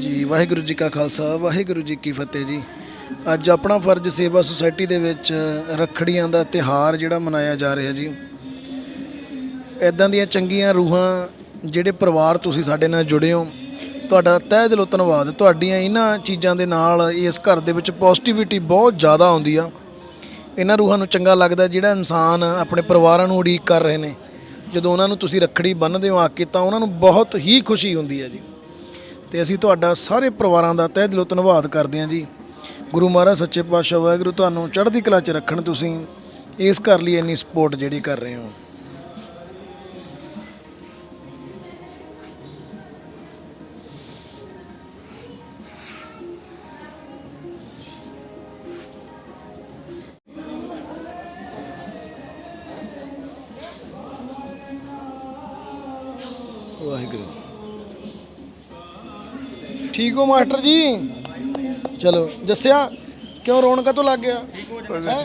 ਜੀ, ਵਾਹਿਗੁਰੂ ਜੀ ਕਾ ਖਾਲਸਾ, ਵਾਹਿਗੁਰੂ ਜੀ ਕੀ ਫਤਿਹ ਜੀ। ਅੱਜ ਆਪਣਾ ਫਰਜ਼ ਸੇਵਾ ਸੁਸਾਇਟੀ ਦੇ ਵਿੱਚ ਰੱਖੜੀਆਂ ਦਾ ਤਿਹਾਰ ਜਿਹੜਾ ਮਨਾਇਆ ਜਾ ਰਿਹਾ ਜੀ। ਇਦਾਂ ਦੀਆਂ ਚੰਗੀਆਂ ਰੂਹਾਂ ਜਿਹੜੇ ਪਰਿਵਾਰ ਤੁਸੀਂ ਸਾਡੇ ਨਾਲ ਜੁੜੇ ਹੋ, ਤੁਹਾਡਾ ਤਹਿ ਦਿਲੋਂ ਧੰਨਵਾਦ। ਤੁਹਾਡੀਆਂ ਇਹਨਾਂ ਚੀਜ਼ਾਂ ਦੇ ਨਾਲ ਇਸ ਘਰ ਦੇ ਵਿੱਚ ਪੋਜ਼ਿਟਿਵਿਟੀ ਬਹੁਤ ਜ਼ਿਆਦਾ ਆਉਂਦੀ ਆ। ਇਹਨਾਂ ਰੂਹਾਂ ਨੂੰ ਚੰਗਾ ਲੱਗਦਾ ਜਿਹੜਾ ਇਨਸਾਨ ਆਪਣੇ ਪਰਿਵਾਰਾਂ ਨੂੰ ਉਡੀਕ ਕਰ ਰਹੇ ਨੇ। ਜਦੋਂ ਉਹਨਾਂ ਨੂੰ ਤੁਸੀਂ ਰੱਖੜੀ ਬੰਨ੍ਹਦੇ ਹੋ ਆ ਕੇ ਤਾਂ ਉਹਨਾਂ ਨੂੰ ਬਹੁਤ ਹੀ ਖੁਸ਼ੀ ਹੁੰਦੀ ਹੈ ਜੀ। ਤੇ ਅਸੀਂ ਤੁਹਾਡਾ ਸਾਰੇ ਪਰਿਵਾਰਾਂ ਦਾ ਤਹਿ ਦਿਲੋਂ ਧੰਨਵਾਦ ਕਰਦੇ ਹਾਂ ਜੀ। ਗੁਰੂ ਮਹਾਰਾਜ, ਸੱਚੇ ਪਾਤਸ਼ਾਹ, ਵਾਹਿਗੁਰੂ, ਤੁਹਾਨੂੰ ਚੜ੍ਹਦੀ ਕਲਾ 'ਚ ਰੱਖਣ ਤੁਸੀਂ ਇਸ ਘਰ ਲਈ ਇੰਨੀ ਸਪੋਰਟ ਜਿਹੜੀ ਕਰ ਰਹੇ ਹੋ। ਠੀਕ ਹੋ ਮਾਸਟਰ ਜੀ? ਚਲੋ ਜੱਸਿਆ ਕਿਉਂ ਰੋਣ ਕਾ ਤੋਂ ਲੱਗ ਗਿਆ? ਹੈਂ?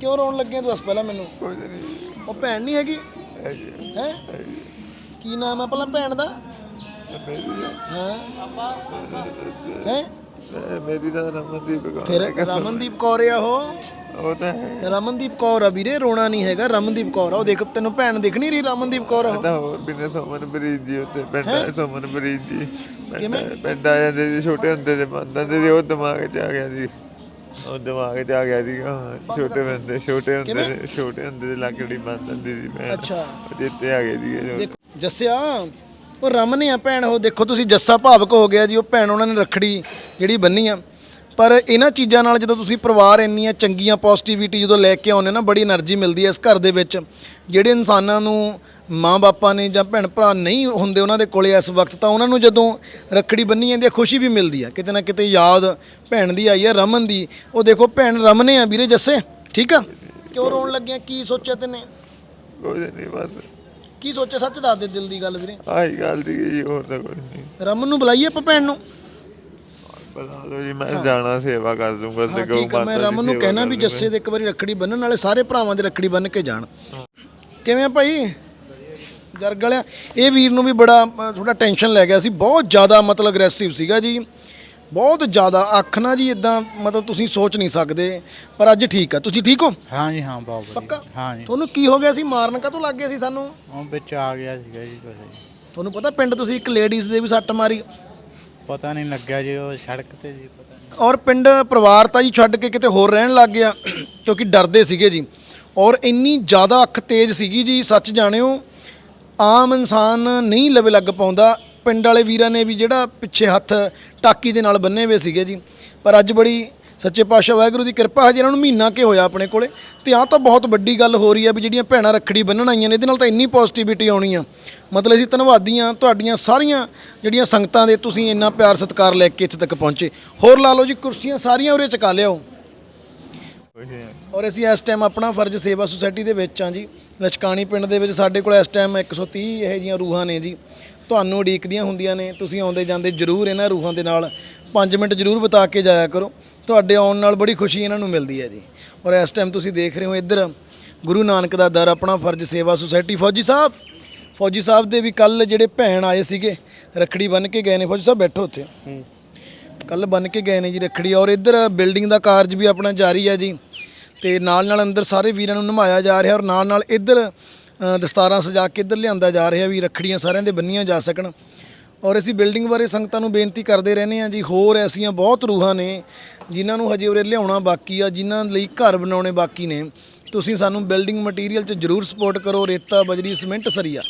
ਕਿਉਂ ਰੋਣ ਲੱਗੇ ਤੂੰ ਦੱਸ ਪਹਿਲਾਂ ਮੈਨੂੰ। ਕੋਈ ਨਹੀਂ। ਉਹ ਭੈਣ ਨਹੀਂ ਹੈਗੀ? ਹੈ ਕੀ ਨਾਮ ਹੈ ਪਹਿਲਾਂ ਭੈਣ ਦਾ? ਹਾਂ? ਹੈ? ਮੇਰੀ ਦਾ ਰਮਨਦੀਪ ਕੌਰ ਫਿਰ ਰਮਨਦੀਪ ਕੌਰ ਆ ਉਹ? ਉਹ ਤਾਂ ਹੈ। ਰਮਨਦੀਪ ਕੌਰ ਆ ਵੀਰੇ ਰੋਣਾ ਨਹੀਂ ਹੈਗਾ ਰਮਨਦੀਪ ਕੌਰ ਆ। ਉਹ ਦੇਖ ਤੈਨੂੰ ਭੈਣ ਦਿਖ ਨਹੀਂ ਰਹੀ ਰਮਨਦੀਪ ਕੌਰ ਆ ਉਹ? ਤਾਂ ਹੋਰ ਬਿਨੇ ਸੋਮਨ ਬਰੀਜ ਜੀ ਉੱਤੇ ਆਏ ਸੋਮਨ ਬਰੀਜ ਜੀ। ਆ ਜਾਂਦੇ ਜੀ ਛੋਟੇ ਹੁੰਦੇ ਦੇ ਮੰਨਦੇ ਦੇ ਉਹ ਦਿਮਾਗ 'ਚ ਆ ਗਿਆ ਜੀ ਉਹ ਦਿਮਾਗ 'ਚ ਆ ਗਿਆ ਹਾਂ, ਛੋਟੇ ਬੰਦੇ ਛੋਟੇ ਹੁੰਦੇ ਦੇ ਛੋਟੇ ਹੁੰਦੇ ਦੇ ਲੱਕੜੀ ਬੰਦ ਹੁੰਦੀ ਸੀ। ਮੈਂ ਅੱਛਾ। ਜਿੱਤੇ ਆ ਗਏ ਇਹ ਦੇਖੋ ਜੱਸਿਆ ਉਹ ਰਮਨ ਆ ਭੈਣ, ਉਹ ਦੇਖੋ ਤੁਸੀਂ ਜੱਸਾ ਭਾਵਕ ਹੋ ਗਿਆ ਜੀ, ਉਹ ਭੈਣ ਉਹਨਾਂ ਨੇ ਰਖੜੀ ਜਿਹੜੀ ਬੰਨੀ ਆ। ਪਰ ਇਹਨਾਂ ਚੀਜ਼ਾਂ ਨਾਲ ਜਦੋਂ ਤੁਸੀਂ ਪਰਿਵਾਰ ਇੰਨੀਆਂ ਚੰਗੀਆਂ ਪੋਜ਼ਿਟਿਵਿਟੀ ਜਦੋਂ ਲੈ ਕੇ ਆਉਂਦੇ ਨਾ, ਬੜੀ એનર્ਜੀ ਮਿਲਦੀ ਹੈ ਇਸ ਘਰ ਦੇ ਵਿੱਚ। ਜਿਹੜੇ ਇਨਸਾਨਾਂ ਨੂੰ ਮਾਂ ਬਾਪਾ ਨੇ ਜਾਂ ਭੈਣ ਭਰਾ ਨਹੀਂ ਹੁੰਦੇ ਉਹਨਾਂ ਦੇ ਕੋਲੇ ਇਸ ਵਕਤ, ਤਾਂ ਉਹਨਾਂ ਨੂੰ ਜਦੋਂ ਰੱਖੜੀ ਬੰਨੀ ਜਾਂਦੀ ਹੈ ਖੁਸ਼ੀ ਵੀ ਮਿਲਦੀ ਆ। ਕਿਤੇ ਨਾ ਕਿਤੇ ਯਾਦ ਭੈਣ ਦੀ ਆਈ ਹੈ ਰਮਨ ਦੀ। ਉਹ ਦੇਖੋ ਭੈਣ ਰਮਨੇ ਆ ਵੀਰੇ ਜੱਸੇ, ਠੀਕ ਆ? ਕਿਉਂ ਰੋਣ ਲੱਗਿਆ? ਕੀ ਸੋਚਿਆ ਤੈਨੇ? ਕੋਈ ਨਹੀਂ, ਬਸ। ਕੀ ਸੋਚਿਆ? ਸੱਚ ਦੱਸ ਦੇ ਦਿਲ ਦੀ ਗੱਲ ਵੀਰੇ। ਆਹੀ ਗੱਲ ਸੀ ਜੀ ਹੋਰ ਤਾਂ ਕੁਝ ਨਹੀਂ। ਰਮਨ ਨੂੰ ਬੁਲਾਈਏ ਆਪਾਂ ਭੈਣ ਨੂੰ। ਬਣਾ ਲਓ ਜੀ ਮੈਂ ਜਾਣਾ ਸੇਵਾ ਕਰ ਦੂੰਗਾ ਤੇ ਗਊ ਠੀਕ ਮੈਂ ਦੀ ਰਮਨ ਨੂੰ ਸੇਵਾ ਕਹਿਣਾ ਵੀ। ਜੱਸੇ ਦੇ ਇੱਕ ਵਾਰੀ ਰੱਖੜੀ ਬੰਨਣ ਨਾਲੇ ਸਾਰੇ ਭਰਾਵਾਂ ਦੇ ਰੱਖੜੀ ਬੰਨ ਕੇ ਜਾਣ। ਕਿਵੇਂ ਆ ਭਾਈ? ਜਰਗ ਵਾਲਿਆ ਇਹ ਵੀਰ ਨੂੰ ਵੀ ਬੜਾ ਥੋੜਾ ਟੈਨਸ਼ਨ ਲੈ ਗਿਆ ਸੀ। ਬਹੁਤ ਜ਼ਿਆਦਾ ਮਤਲਬ ਅਗਰੈਸਿਵ ਸੀਗਾ ਜੀ। ਬਹੁਤ ਜ਼ਿਆਦਾ ਅੱਖ ਨਾ ਜੀ ਇਦਾਂ ਮਤਲਬ ਤੁਸੀਂ ਸੋਚ ਨਹੀਂ ਸਕਦੇ ਪਰ ਅੱਜ ਠੀਕ ਆ। ਤੁਸੀਂ ਠੀਕ ਹੋ? ਹਾਂ ਜੀ ਹਾਂ ਬਹੁਤ ਵਧੀਆ। ਪੱਕਾ? ਹਾਂ ਜੀ। ਤੁਹਾਨੂੰ ਕੀ ਹੋ ਗਿਆ ਸੀ? ਮਾਰਨ ਕਾ ਤੋਂ ਲੱਗ ਗਿਆ ਸੀ ਸਾਨੂੰ? ਉਹ ਵਿੱਚ ਆ ਗਿਆ ਸੀਗਾ ਜੀ ਕੁਛ। ਤੁਹਾਨੂੰ ਪਤਾ ਪਿੰਡ ਤੁਸੀਂ ਇੱਕ ਲੇਡੀਜ਼ ਦੇ ਵੀ ਸੱਟ ਮਾਰੀ? ਪਤਾ ਨਹੀਂ ਲੱਗਿਆ ਜੀ ਉਹ ਸੜਕ ਤੇ ਜੀ ਪਤਾ ਨਹੀਂ। ਔਰ ਪਿੰਡ ਪਰਿਵਾਰ ਤਾਂ ਜੀ ਛੱਡ ਕੇ ਕਿਤੇ ਹੋਰ ਰਹਿਣ ਲੱਗ ਗਿਆ ਕਿਉਂਕਿ ਡਰਦੇ ਸੀਗੇ ਜੀ। ਔਰ ਇੰਨੀ ਜ਼ਿਆਦਾ ਅੱਖ ਤੇਜ਼ ਸੀਗੀ ਜੀ ਸੱਚ ਜਾਣਿਓ ਆਮ ਇਨਸਾਨ ਨਹੀਂ ਲਵੇ ਲੱਗ ਪਾਉਂਦਾ। ਪਿੰਡ ਵਾਲੇ ਵੀਰਾਂ ਨੇ ਵੀ ਜਿਹੜਾ ਪਿੱਛੇ ਹੱਥ ਟਾਕੀ ਦੇ ਨਾਲ ਬੰਨੇ ਹੋਏ ਸੀਗੇ ਜੀ। ਪਰ ਅੱਜ ਬੜੀ ਸੱਚੇ ਪਾਤਸ਼ਾਹ ਵਾਹਿਗੁਰੂ ਦੀ ਕਿਰਪਾ ਹੈ ਜਿਹਨਾਂ ਨੂੰ ਮਹੀਨਾ ਕੇ ਹੋਇਆ ਆਪਣੇ ਕੋਲੇ। ਤੇ ਆਹ ਤਾਂ ਬਹੁਤ ਵੱਡੀ ਗੱਲ ਹੋ ਰਹੀ ਹੈ ਵੀ ਜਿਹੜੀਆਂ ਭੈਣਾਂ ਰੱਖੜੀ ਬੰਨਣ ਆਈਆਂ ਨੇ, ਇਹਦੇ ਨਾਲ ਤਾਂ ਇੰਨੀ ਪੋਜ਼ਿਟਿਵਿਟੀ ਆਉਣੀ ਆ। ਮਤਲਬ ਅਸੀਂ ਧੰਨਵਾਦੀ ਹਾਂ ਤੁਹਾਡੀਆਂ ਸਾਰੀਆਂ ਜਿਹੜੀਆਂ ਸੰਗਤਾਂ ਦੇ ਤੁਸੀਂ ਇੰਨਾ ਪਿਆਰ ਸਤਿਕਾਰ ਲੈ ਕੇ ਇੱਥੇ ਤੱਕ ਪਹੁੰਚੇ। ਹੋਰ ਲਾ ਲਓ ਜੀ, ਕੁਰਸੀਆਂ ਸਾਰੀਆਂ ਉਰੇ ਚਕਾ ਲਿਆਓ। ਔਰ ਅਸੀਂ ਇਸ ਟਾਈਮ ਆਪਣਾ ਫਰਜ਼ ਸੇਵਾ ਸੁਸਾਇਟੀ ਦੇ ਵਿੱਚ ਆ ਜੀ। ਲਚਕਾਣੀ ਪਿੰਡ ਦੇ ਵਿੱਚ ਸਾਡੇ ਕੋਲ ਇਸ ਟਾਈਮ 130 ਇਹੋ ਜਿਹੀਆਂ ਰੂਹਾਂ ਨੇ ਜੀ। ਤੁਹਾਨੂੰ ਉਡੀਕਦੀਆਂ ਹੁੰਦੀਆਂ ਨੇ ਤੁਸੀਂ ਆਉਂਦੇ ਜਾਂਦੇ ਜ਼ਰੂਰ ਇਹਨਾਂ ਰੂਹਾਂ ਦੇ ਨਾਲ 5 ਮਿੰਟ ਜ਼ਰੂਰ ਬਿਤਾ ਕੇ ਜਾਇਆ ਕਰੋ। ਤੁਹਾਡੇ ਆਉਣ ਨਾਲ ਬੜੀ ਖੁਸ਼ੀ ਇਹਨਾਂ ਨੂੰ ਮਿਲਦੀ ਹੈ ਜੀ। ਔਰ ਇਸ ਟਾਈਮ ਤੁਸੀਂ ਦੇਖ ਰਹੇ ਹੋ ਇੱਧਰ ਗੁਰੂ ਨਾਨਕ ਦਾ ਦਰ ਆਪਣਾ ਫਰਜ਼ ਸੇਵਾ ਸੁਸਾਇਟੀ। ਫੌਜੀ ਸਾਹਿਬ ਫੌਜੀ ਸਾਹਿਬ ਦੇ ਵੀ ਕੱਲ ਜਿਹੜੇ ਭੈਣ ਆਏ ਸੀਗੇ ਰੱਖੜੀ ਬੰਨ ਕੇ ਗਏ ਨੇ। ਫੌਜੀ ਸਾਹਿਬ ਬੈਠੋ ਉੱਥੇ ਕੱਲ ਬਨ ਕੇ ਗਏ ਨੇ ਜੀ ਰੱਖੜੀ। ਔਰ ਇੱਧਰ ਬਿਲਡਿੰਗ ਦਾ ਕਾਰਜ ਵੀ ਆਪਣਾ ਜਾਰੀ ਹੈ ਜੀ। ਤੇ ਨਾਲ ਨਾਲ ਅੰਦਰ ਸਾਰੇ ਵੀਰਾਂ ਨੂੰ ਨਿਭਾਇਆ ਜਾ ਰਿਹਾ। ਔਰ ਨਾਲ ਨਾਲ ਇੱਧਰ ਦਸਤਾਰਾਂ ਸਜਾ ਕੇ ਇੱਧਰ ਲਿਆਂਦਾ ਜਾ ਰਿਹਾ ਵੀ ਰੱਖੜੀਆਂ ਸਾਰਿਆਂ ਦੇ ਬੰਨੀਆਂ ਜਾ ਸਕਣ। ਔਰ ਅਸੀਂ ਬਿਲਡਿੰਗ ਬਾਰੇ ਸੰਗਤਾਂ ਨੂੰ ਬੇਨਤੀ ਕਰਦੇ ਰਹਿੰਦੇ ਹਾਂ ਜੀ, ਹੋਰ ਐਸੀਆਂ ਬਹੁਤ ਰੂਹਾਂ ਨੇ ਜਿਨ੍ਹਾਂ ਨੂੰ ਹਜੇ ਉਰੇ ਲਿਆਉਣਾ ਬਾਕੀ ਆ, ਜਿਨ੍ਹਾਂ ਲਈ ਘਰ ਬਣਾਉਣੇ ਬਾਕੀ ਨੇ। ਤੁਸੀਂ ਸਾਨੂੰ ਬਿਲਡਿੰਗ ਮਟੀਰੀਅਲ 'ਚ ਜ਼ਰੂਰ ਸਪੋਰਟ ਕਰੋ, ਰੇਤਾ, ਬਜਰੀ, ਸੀਮੈਂਟ, ਸਰੀਆ।